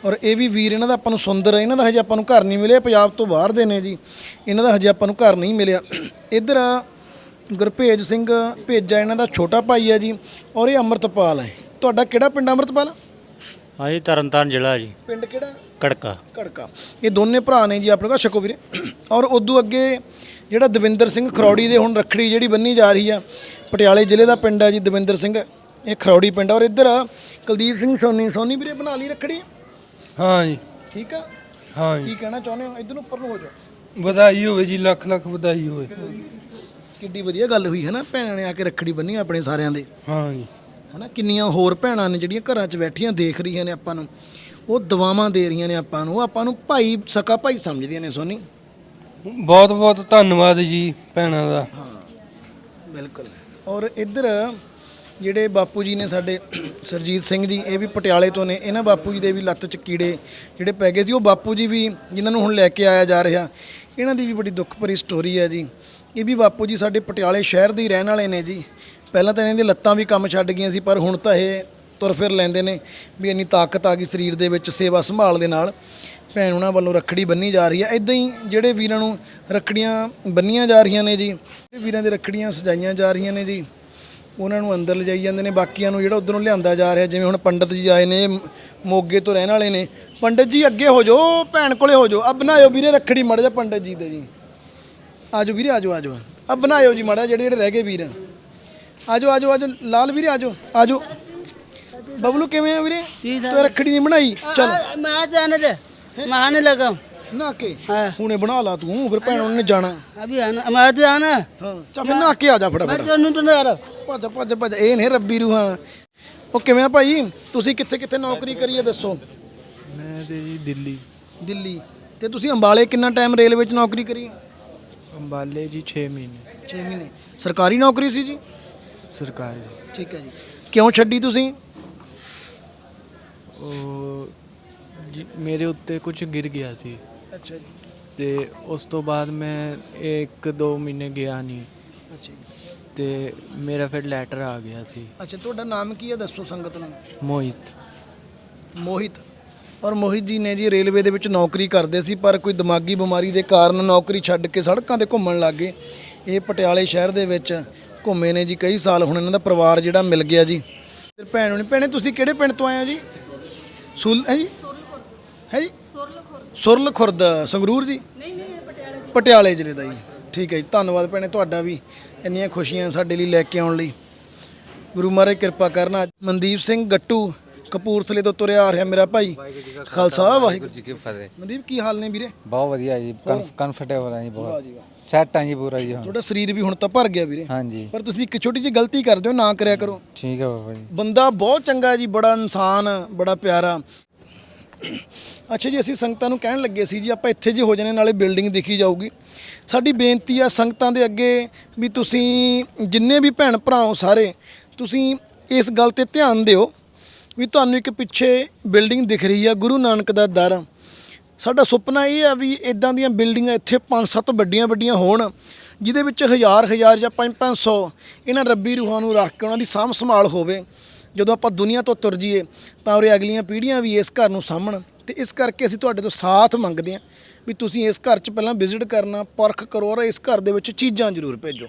ਔਰ ਇਹ ਵੀ ਵੀਰ ਇਹਨਾਂ ਦਾ ਆਪਾਂ ਨੂੰ ਸੁੰਦਰ ਹੈ ਇਹਨਾਂ ਦਾ ਹਜੇ ਆਪਾਂ ਨੂੰ ਘਰ ਨਹੀਂ ਮਿਲਿਆ, ਪੰਜਾਬ ਤੋਂ ਬਾਹਰ ਦੇ ਨੇ ਜੀ। ਇਹਨਾਂ ਦਾ ਹਜੇ ਆਪਾਂ ਨੂੰ ਘਰ ਨਹੀਂ ਮਿਲਿਆ। ਇੱਧਰ ਗੁਰਭੇਜ ਸਿੰਘ ਭੇਜਾ ਇਹਨਾਂ ਦਾ ਛੋਟਾ ਭਾਈ ਆ ਜੀ, ਔਰ ਇਹ ਅੰਮ੍ਰਿਤਪਾਲ ਹੈ। ਤੁਹਾਡਾ ਕਿਹੜਾ ਪਿੰਡ ਅੰਮ੍ਰਿਤਪਾਲ? ਹਾਂਜੀ ਤਰਨਤਾਰਨ ਜ਼ਿਲ੍ਹਾ ਜੀ। ਪਿੰਡ ਕਿਹੜਾ? ਕੜਕਾ। ਕੜਕਾ। ਇਹ ਦੋਨੇ ਭਰਾ ਨੇ ਜੀ ਆਪਣੇ ਕੋਲ ਛਕੋ ਵੀਰੇ। ਔਰ ਉਦੋਂ ਅੱਗੇ ਜਿਹੜਾ ਦਵਿੰਦਰ ਸਿੰਘ ਖਰੌੜੀ ਦੇ ਹੁਣ ਰੱਖੜੀ ਜਿਹੜੀ ਬੰਨੀ ਜਾ ਰਹੀ ਆ ਪਟਿਆਲੇ ਜ਼ਿਲ੍ਹੇ ਦਾ ਪਿੰਡ ਆ ਜੀ ਦਵਿੰਦਰ ਸਿੰਘ। ਇਹ ਖਰੌੜੀ ਪਿੰਡ ਆ। ਔਰ ਇੱਧਰ ਆ ਕੁਲਦੀਪ ਸਿੰਘ ਸੋਨੀ ਸੋਨੀ ਵੀਰੇ ਬਣਾ ਲਈ ਰੱਖੜੀ? ਹਾਂ ਜੀ। ਠੀਕ ਆ? ਹਾਂ ਜੀ। ਕੀ ਕਹਿਣਾ ਚਾਹੁੰਦੇ ਹੋ? ਇੱਧਰ ਨੂੰ ਉੱਪਰ ਨੂੰ ਹੋ ਜਾਓ। ਵਧਾਈ ਹੋਵੇ ਜੀ ਲੱਖ ਲੱਖ ਵਧਾਈ ਹੋਵੇ। ਕਿੱਡੀ ਵਧੀਆ ਗੱਲ ਹੋਈ ਹੈ ਨਾ ਭੈਣਾਂ ਨੇ ਆ ਕੇ ਰੱਖੜੀ ਬੰਨੀ ਆਪਣੇ ਸਾਰਿਆਂ ਦੇ। ਹਾਂ ਜੀ। ਹਨਾ ਕਿੰਨੀਆਂ ਹੋਰ ਭੈਣਾਂ ਨੇ ਜਿਹੜੀਆਂ ਘਰਾਂ 'ਚ ਬੈਠੀਆਂ ਦੇਖ ਰਹੀਆਂ ਨੇ ਆਪਾਂ ਨੂੰ। ਉਹ ਦਵਾਵਾਂ ਦੇ ਰਹੀਆਂ ਨੇ ਆਪਾਂ ਨੂੰ। ਆਪਾਂ ਨੂੰ ਭਾਈ ਸਕਾ ਭਾਈ ਸਮਝਦੀਆਂ ਨੇ ਸੋਨੀ। ਬਹੁਤ ਬਹੁਤ ਧੰਨਵਾਦ ਜੀ ਭੈਣਾਂ ਦਾ। ਬਿਲਕੁਲ। ਔਰ ਇੱਧਰ ਜਿਹੜੇ ਬਾਪੂ ਜੀ ਨੇ ਸਾਡੇ ਸਰਜੀਤ ਸਿੰਘ ਜੀ ਇਹ ਵੀ ਪਟਿਆਲੇ ਤੋਂ ਨੇ। ਇਹਨਾਂ ਬਾਪੂ ਜੀ ਦੇ ਵੀ ਲੱਤ 'ਚ ਕੀੜੇ ਜਿਹੜੇ ਪੈ ਗਏ ਸੀ। ਉਹ ਬਾਪੂ ਜੀ ਵੀ ਜਿਨ੍ਹਾਂ ਨੂੰ ਹੁਣ ਲੈ ਕੇ ਆਇਆ ਜਾ ਰਿਹਾ ਇਹਨਾਂ ਦੀ ਵੀ ਬੜੀ ਦੁੱਖ ਭਰੀ ਸਟੋਰੀ ਹੈ ਜੀ। ਇਹ ਵੀ ਬਾਪੂ ਜੀ ਸਾਡੇ ਪਟਿਆਲੇ ਸ਼ਹਿਰ ਦੇ ਹੀ ਰਹਿਣ ਵਾਲੇ ਨੇ ਜੀ। ਪਹਿਲਾਂ ਤਾਂ ਇਹਨਾਂ ਦੀਆਂ ਲੱਤਾਂ ਵੀ ਕੰਮ ਛੱਡ ਗਈਆਂ ਸੀ, ਪਰ ਹੁਣ ਤਾਂ ਇਹ ਤੁਰ ਫਿਰ ਲੈਂਦੇ ਨੇ ਵੀ ਇੰਨੀ ਤਾਕਤ ਆ ਗਈ ਸਰੀਰ ਦੇ ਵਿੱਚ ਸੇਵਾ ਸੰਭਾਲ ਦੇ ਨਾਲ। ਭੈਣ ਉਹਨਾਂ ਵੱਲੋਂ ਰੱਖੜੀ ਬੰਨੀ ਜਾ ਰਹੀ ਹੈ ਇਦਾਂ ਹੀ ਜਿਹੜੇ ਵੀਰਾਂ ਨੂੰ ਰੱਖੜੀਆਂ ਬੰਨੀਆਂ ਜਾ ਰਹੀਆਂ ਨੇ ਜੀ ਵੀਰਾਂ ਦੇ ਰੱਖੜੀਆਂ ਸਜਾਈਆਂ ਜਾ ਰਹੀਆਂ ਨੇ ਜੀ, ਉਹਨਾਂ ਨੂੰ ਅੰਦਰ ਲਿਜਾਈ ਜਾਂਦੇ ਨੇ। ਬਾਕੀਆਂ ਨੂੰ ਜਿਹੜਾ ਉਧਰੋਂ ਲਿਆਂਦਾ ਜਾ ਰਿਹਾ, ਜਿਵੇਂ ਹੁਣ ਪੰਡਤ ਜੀ ਆਏ ਨੇ, ਮੋਗੇ ਤੋਂ ਰਹਿਣ ਵਾਲੇ ਨੇ। ਪੰਡਤ ਜੀ, ਅੱਗੇ ਹੋ ਜਾਓ, ਭੈਣ ਕੋਲੇ ਹੋ ਜਾਓ। ਆ ਬਣਾਇਓ ਵੀਰੇ ਰੱਖੜੀ ਮੜ ਜਾ ਪੰਡਤ ਜੀ ਦੇ ਜੀ। ਆਜੋ ਵੀਰੇ ਆਜੋ ਆਜੋ ਆ ਬਣਾਇਓ ਜੀ ਮੜਾ, ਜਿਹੜੇ ਜਿਹੜੇ ਰਹਿ ਗਏ ਵੀਰ। ਆਜੋ ਆਜੋ ਆਜੋ। ਲਾਲ ਵੀਰੇ ਆਜੋ ਆਜੋ। ਬਬਲੂ ਕਿਵੇਂ ਆ ਵੀਰੇ? ਤੂੰ ਰੱਖੜੀ ਨਹੀਂ ਬਣਾਈ? ਚਲ। ਮੈਂ ਜਾਣ ਦੇ ਮਾਨ ਲਗਾ। ਨਾ ਕੇ? ਹੁਣੇ ਬਣਾ ਲਾ ਤੂੰ ਫਿਰ ਭੈਣ ਉਹਨੇ ਜਾਣਾ। ਅਭੀ ਆਣਾ ਮੈਂ ਤੇ ਆਣਾ। ਚਾ ਨਾ ਕੇ ਆ ਜਾ ਫਟਾਫਟ। ਮੈਂ ਤੈਨੂੰ ਤਾਂ ਯਾਰ ਭੱਜ ਭੱਜ ਭੱਜ। ਇਹ ਨਹੀਂ ਰੱਬੀ ਰੂਹਾਂ। ਉਹ ਕਿਵੇਂ ਆ ਭਾਈ? ਤੁਸੀਂ ਕਿੱਥੇ ਕਿੱਥੇ ਨੌਕਰੀ ਕਰੀਏ ਦੱਸੋ? ਮੈਂ ਤੇ ਜੀ ਦਿੱਲੀ। ਦਿੱਲੀ। ਤੇ ਤੁਸੀਂ ਅੰਬਾਲੇ ਕਿੰਨਾ ਟਾਈਮ ਰੇਲਵੇ 'ਚ ਨੌਕਰੀ ਕਰੀ? ਅੰਬਾਲੇ ਜੀ 6 ਮਹੀਨੇ। 6 ਮਹੀਨੇ। ਸਰਕਾਰੀ ਨੌਕਰੀ ਸੀ ਜੀ? ਸਰਕਾਰੀ ਠੀਕ ਹੈ ਜੀ। ਕਿਉਂ ਛੱਡੀ ਤੁਸੀਂ? ਉਹ ਜੀ ਮੇਰੇ ਉੱਤੇ ਕੁਝ ਗਿਰ ਗਿਆ ਸੀ। ਅੱਛਾ ਜੀ। ਤੇ ਉਸ ਤੋਂ ਬਾਅਦ ਮੈਂ ਇੱਕ ਦੋ ਮਹੀਨੇ ਗਿਆ ਨਹੀਂ। ਅੱਛਾ ਜੀ। ਤੇ ਮੇਰਾ ਫਿਰ ਲੈਟਰ ਆ ਗਿਆ ਸੀ। ਅੱਛਾ ਤੁਹਾਡਾ ਨਾਮ ਕੀ ਹੈ? ਦੱਸੋ ਸੰਗਤ ਨੂੰ। ਮੋਹਿਤ। ਮੋਹਿਤ। ਔਰ ਮੋਹਿਤ ਜੀ ਨੇ ਜੀ ਰੇਲਵੇ ਦੇ ਵਿੱਚ ਨੌਕਰੀ ਕਰਦੇ ਸੀ ਪਰ ਕੋਈ ਦਿਮਾਗੀ ਬਿਮਾਰੀ ਦੇ ਕਾਰਨ ਨੌਕਰੀ ਛੱਡ ਕੇ ਸੜਕਾਂ ਤੇ ਘੁੰਮਣ ਲੱਗ ਗਏ। ਇਹ ਪਟਿਆਲੇ ਸ਼ਹਿਰ ਦੇ ਵਿੱਚ ਘੁੰਮੇ ਨੇ ਜੀ, ਕਈ ਸਾਲ ਹੁਣ ਇਹਨਾਂ ਦਾ ਪਰਿਵਾਰ ਜਿਹੜਾ ਮਿਲ ਗਿਆ ਜੀ। ਤੇ ਭੈਣ ਹੋਣੀ, ਭੈਣੇ, ਤੁਸੀਂ ਕਿਹੜੇ ਪਿੰਡ ਤੋਂ ਆਏ ਹੋ ਜੀ? ਸੁਲ, ਹੈ ਜੀ? ਹੈ ਜੀ? ਸੁਰਲ ਖੁਰਦ ਸੰਗਰੂਰ ਜੀ? ਨਹੀਂ ਨਹੀਂ ਪਟਿਆਲੇ ਪਟਿਆਲੇ ਜ਼ਿਲ੍ਹੇ ਦਾ ਜੀ। ਠੀਕ ਹੈ ਜੀ, ਧੰਨਵਾਦ ਭੈਣੇ, ਤੁਹਾਡਾ ਵੀ ਇੰਨੀਆਂ ਖੁਸ਼ੀਆਂ ਸਾਡੇ ਲਈ ਲੈ ਕੇ ਆਉਣ ਲਈ। ਗੁਰੂ ਮਹਾਰਾਜ ਕਿਰਪਾ ਕਰਨਾ ਮਨਦੀਪ ਸਿੰਘ ਗੱਟੂ ਕਪੂਰਥਲੇ ਤੋਂ ਤੁਰਿਆ ਆ ਰਿਹਾ ਮੇਰਾ ਭਾਈ। ਖਾਲਸਾ ਵਾਹਿਗੁਰੂ। ਜੀ ਕੀ ਫਤਿਹ। ਮਨਦੀਪ ਕੀ ਹਾਲ ਨੇ ਵੀਰੇ? ਬਹੁਤ ਵਧੀਆ ਜੀ ਕੰਫਰਟੇਬਲ ਹੈ ਜੀ ਬਹੁਤ। ਸੈੱਟ ਹੈ ਜੀ ਪੂਰਾ ਜੀ ਹੁਣ। ਤੁਹਾਡਾ ਸਰੀਰ ਵੀ ਹੁਣ ਤਾਂ ਭਰ ਗਿਆ ਵੀਰੇ। ਹਾਂਜੀ। ਪਰ ਤੁਸੀਂ ਇੱਕ ਛੋਟੀ ਜਿਹੀ ਗਲਤੀ ਕਰਦੇ ਹੋ ਨਾ ਕਰਿਆ ਕਰੋ। ਠੀਕ ਹੈ ਬਾਬਾ ਜੀ। ਬੰਦਾ ਬਹੁਤ ਚੰਗਾ ਜੀ ਬੜਾ ਇਨਸਾਨ ਬੜਾ ਪਿਆਰਾ। ਅੱਛਾ ਜੀ ਅਸੀਂ ਸੰਗਤਾਂ ਨੂੰ ਕਹਿਣ ਲੱਗੇ ਸੀ ਜੀ ਆਪਾਂ ਇੱਥੇ ਜੇ ਹੋ ਜਾਣੇ ਨਾਲੇ ਬਿਲਡਿੰਗ ਦਿਖੀ ਜਾਊਗੀ। ਸਾਡੀ ਬੇਨਤੀ ਆ ਸੰਗਤਾਂ ਦੇ ਅੱਗੇ ਵੀ ਤੁਸੀਂ ਜਿੰਨੇ ਵੀ ਭੈਣ ਭਰਾ ਹੋ ਸਾਰੇ ਤੁਸੀਂ ਇਸ ਗੱਲ ਤੇ ਧਿਆਨ ਦਿਓ। ਵੀ ਤੁਹਾਨੂੰ ਇੱਕ ਪਿੱਛੇ ਬਿਲਡਿੰਗ ਦਿਖ ਰਹੀ ਆ, ਗੁਰੂ ਨਾਨਕ ਦਾ ਦਰ। ਸਾਡਾ ਸੁਪਨਾ ਇਹ ਆ ਵੀ ਇਦਾਂ ਦੀਆਂ ਬਿਲਡਿੰਗਾਂ ਇੱਥੇ ਪੰਜ ਸੱਤ ਵੱਡੀਆਂ ਵੱਡੀਆਂ ਹੋਣ, ਜਿਹਦੇ ਵਿੱਚ ਹਜ਼ਾਰ ਹਜ਼ਾਰ ਜਾਂ 5-500 ਇਹਨਾਂ ਰੱਬੀ ਰੂਹਾਂ ਨੂੰ ਰੱਖ ਕੇ ਉਹਨਾਂ ਦੀ ਸਾਂਭ ਸੰਭਾਲ ਹੋਵੇ। ਜਦੋਂ ਆਪਾਂ ਦੁਨੀਆ ਤੋਂ ਤੁਰ ਜਾਈਏ, ਤਾਂ ਉਰੇ ਅਗਲੀਆਂ ਪੀੜ੍ਹੀਆਂ ਵੀ ਇਸ ਘਰ ਨੂੰ ਸਾਂਭਣ। ਤੇ ਇਸ ਕਰਕੇ ਅਸੀਂ ਤੁਹਾਡੇ ਤੋਂ ਸਾਥ ਮੰਗਦੇ ਹਾਂ ਵੀ ਤੁਸੀਂ ਇਸ ਘਰ 'ਚ ਪਹਿਲਾਂ ਵਿਜ਼ਿਟ ਕਰਨਾ, ਪਰਖ ਕਰੋ ਔਰ ਇਸ ਘਰ ਦੇ ਵਿੱਚ ਚੀਜ਼ਾਂ ਜ਼ਰੂਰ ਭੇਜੋ।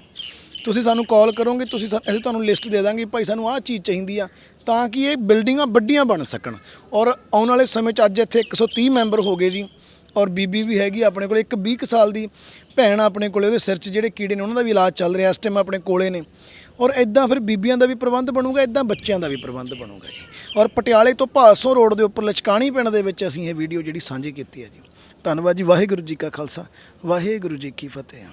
ਤੁਸੀਂ ਸਾਨੂੰ ਕਾਲ ਕਰੋਗੇ, ਤੁਸੀਂ ਸਾ- ਅਸੀਂ ਤੁਹਾਨੂੰ ਲਿਸਟ ਦੇ ਦਾਂਗੇ ਭਾਈ ਸਾਨੂੰ ਆਹ ਚੀਜ਼ ਚਾਹੀਦੀ ਆ, ਤਾਂ ਕਿ ਇਹ ਬਿਲਡਿੰਗਾਂ ਵੱਡੀਆਂ ਬਣ ਸਕਣ। ਔਰ ਆਉਣ ਵਾਲੇ ਸਮੇਂ 'ਚ ਅੱਜ ਇੱਥੇ 130 ਮੈਂਬਰ ਹੋ ਗਏ ਜੀ, ਔਰ ਬੀਬੀ ਵੀ ਹੈਗੀ ਆਪਣੇ ਕੋਲ, ਇੱਕ 20 ਕੁ ਸਾਲ ਦੀ ਭੈਣ ਆਪਣੇ ਕੋਲੇ, ਉਹਦੇ ਸਿਰ 'ਚ ਜਿਹੜੇ ਕੀੜੇ ਨੇ, ਉਹਨਾਂ ਦਾ ਵੀ ਇਲਾਜ ਚੱਲ ਰਿਹਾ ਇਸ ਟਾਈਮ ਆਪਣੇ ਕੋਲੇ ਨੇ। ਔਰ ਇਦਾਂ ਫਿਰ ਬੀਬੀਆਂ ਦਾ ਵੀ ਪ੍ਰਬੰਧ ਬਣੂਗਾ ਇਦਾਂ ਬੱਚਿਆਂ ਦਾ ਵੀ ਪ੍ਰਬੰਧ ਬਣੂਗਾ ਜੀ। ਔਰ ਪਟਿਆਲੇ ਤੋਂ ਭਾਸੋਂ ਰੋਡ ਦੇ ਉੱਪਰ ਲਚਕਾਣੀ ਪਿੰਡ ਦੇ ਵਿੱਚ ਅਸੀਂ ਇਹ ਵੀਡੀਓ ਜਿਹੜੀ ਸਾਂਝੀ ਕੀਤੀ ਹੈ ਜੀ। ਧੰਨਵਾਦ ਜੀ, ਵਾਹਿਗੁਰੂ ਜੀ ਕਾ ਖਾਲਸਾ, ਵਾਹਿਗੁਰੂ ਜੀ ਕੀ ਫਤਿਹ।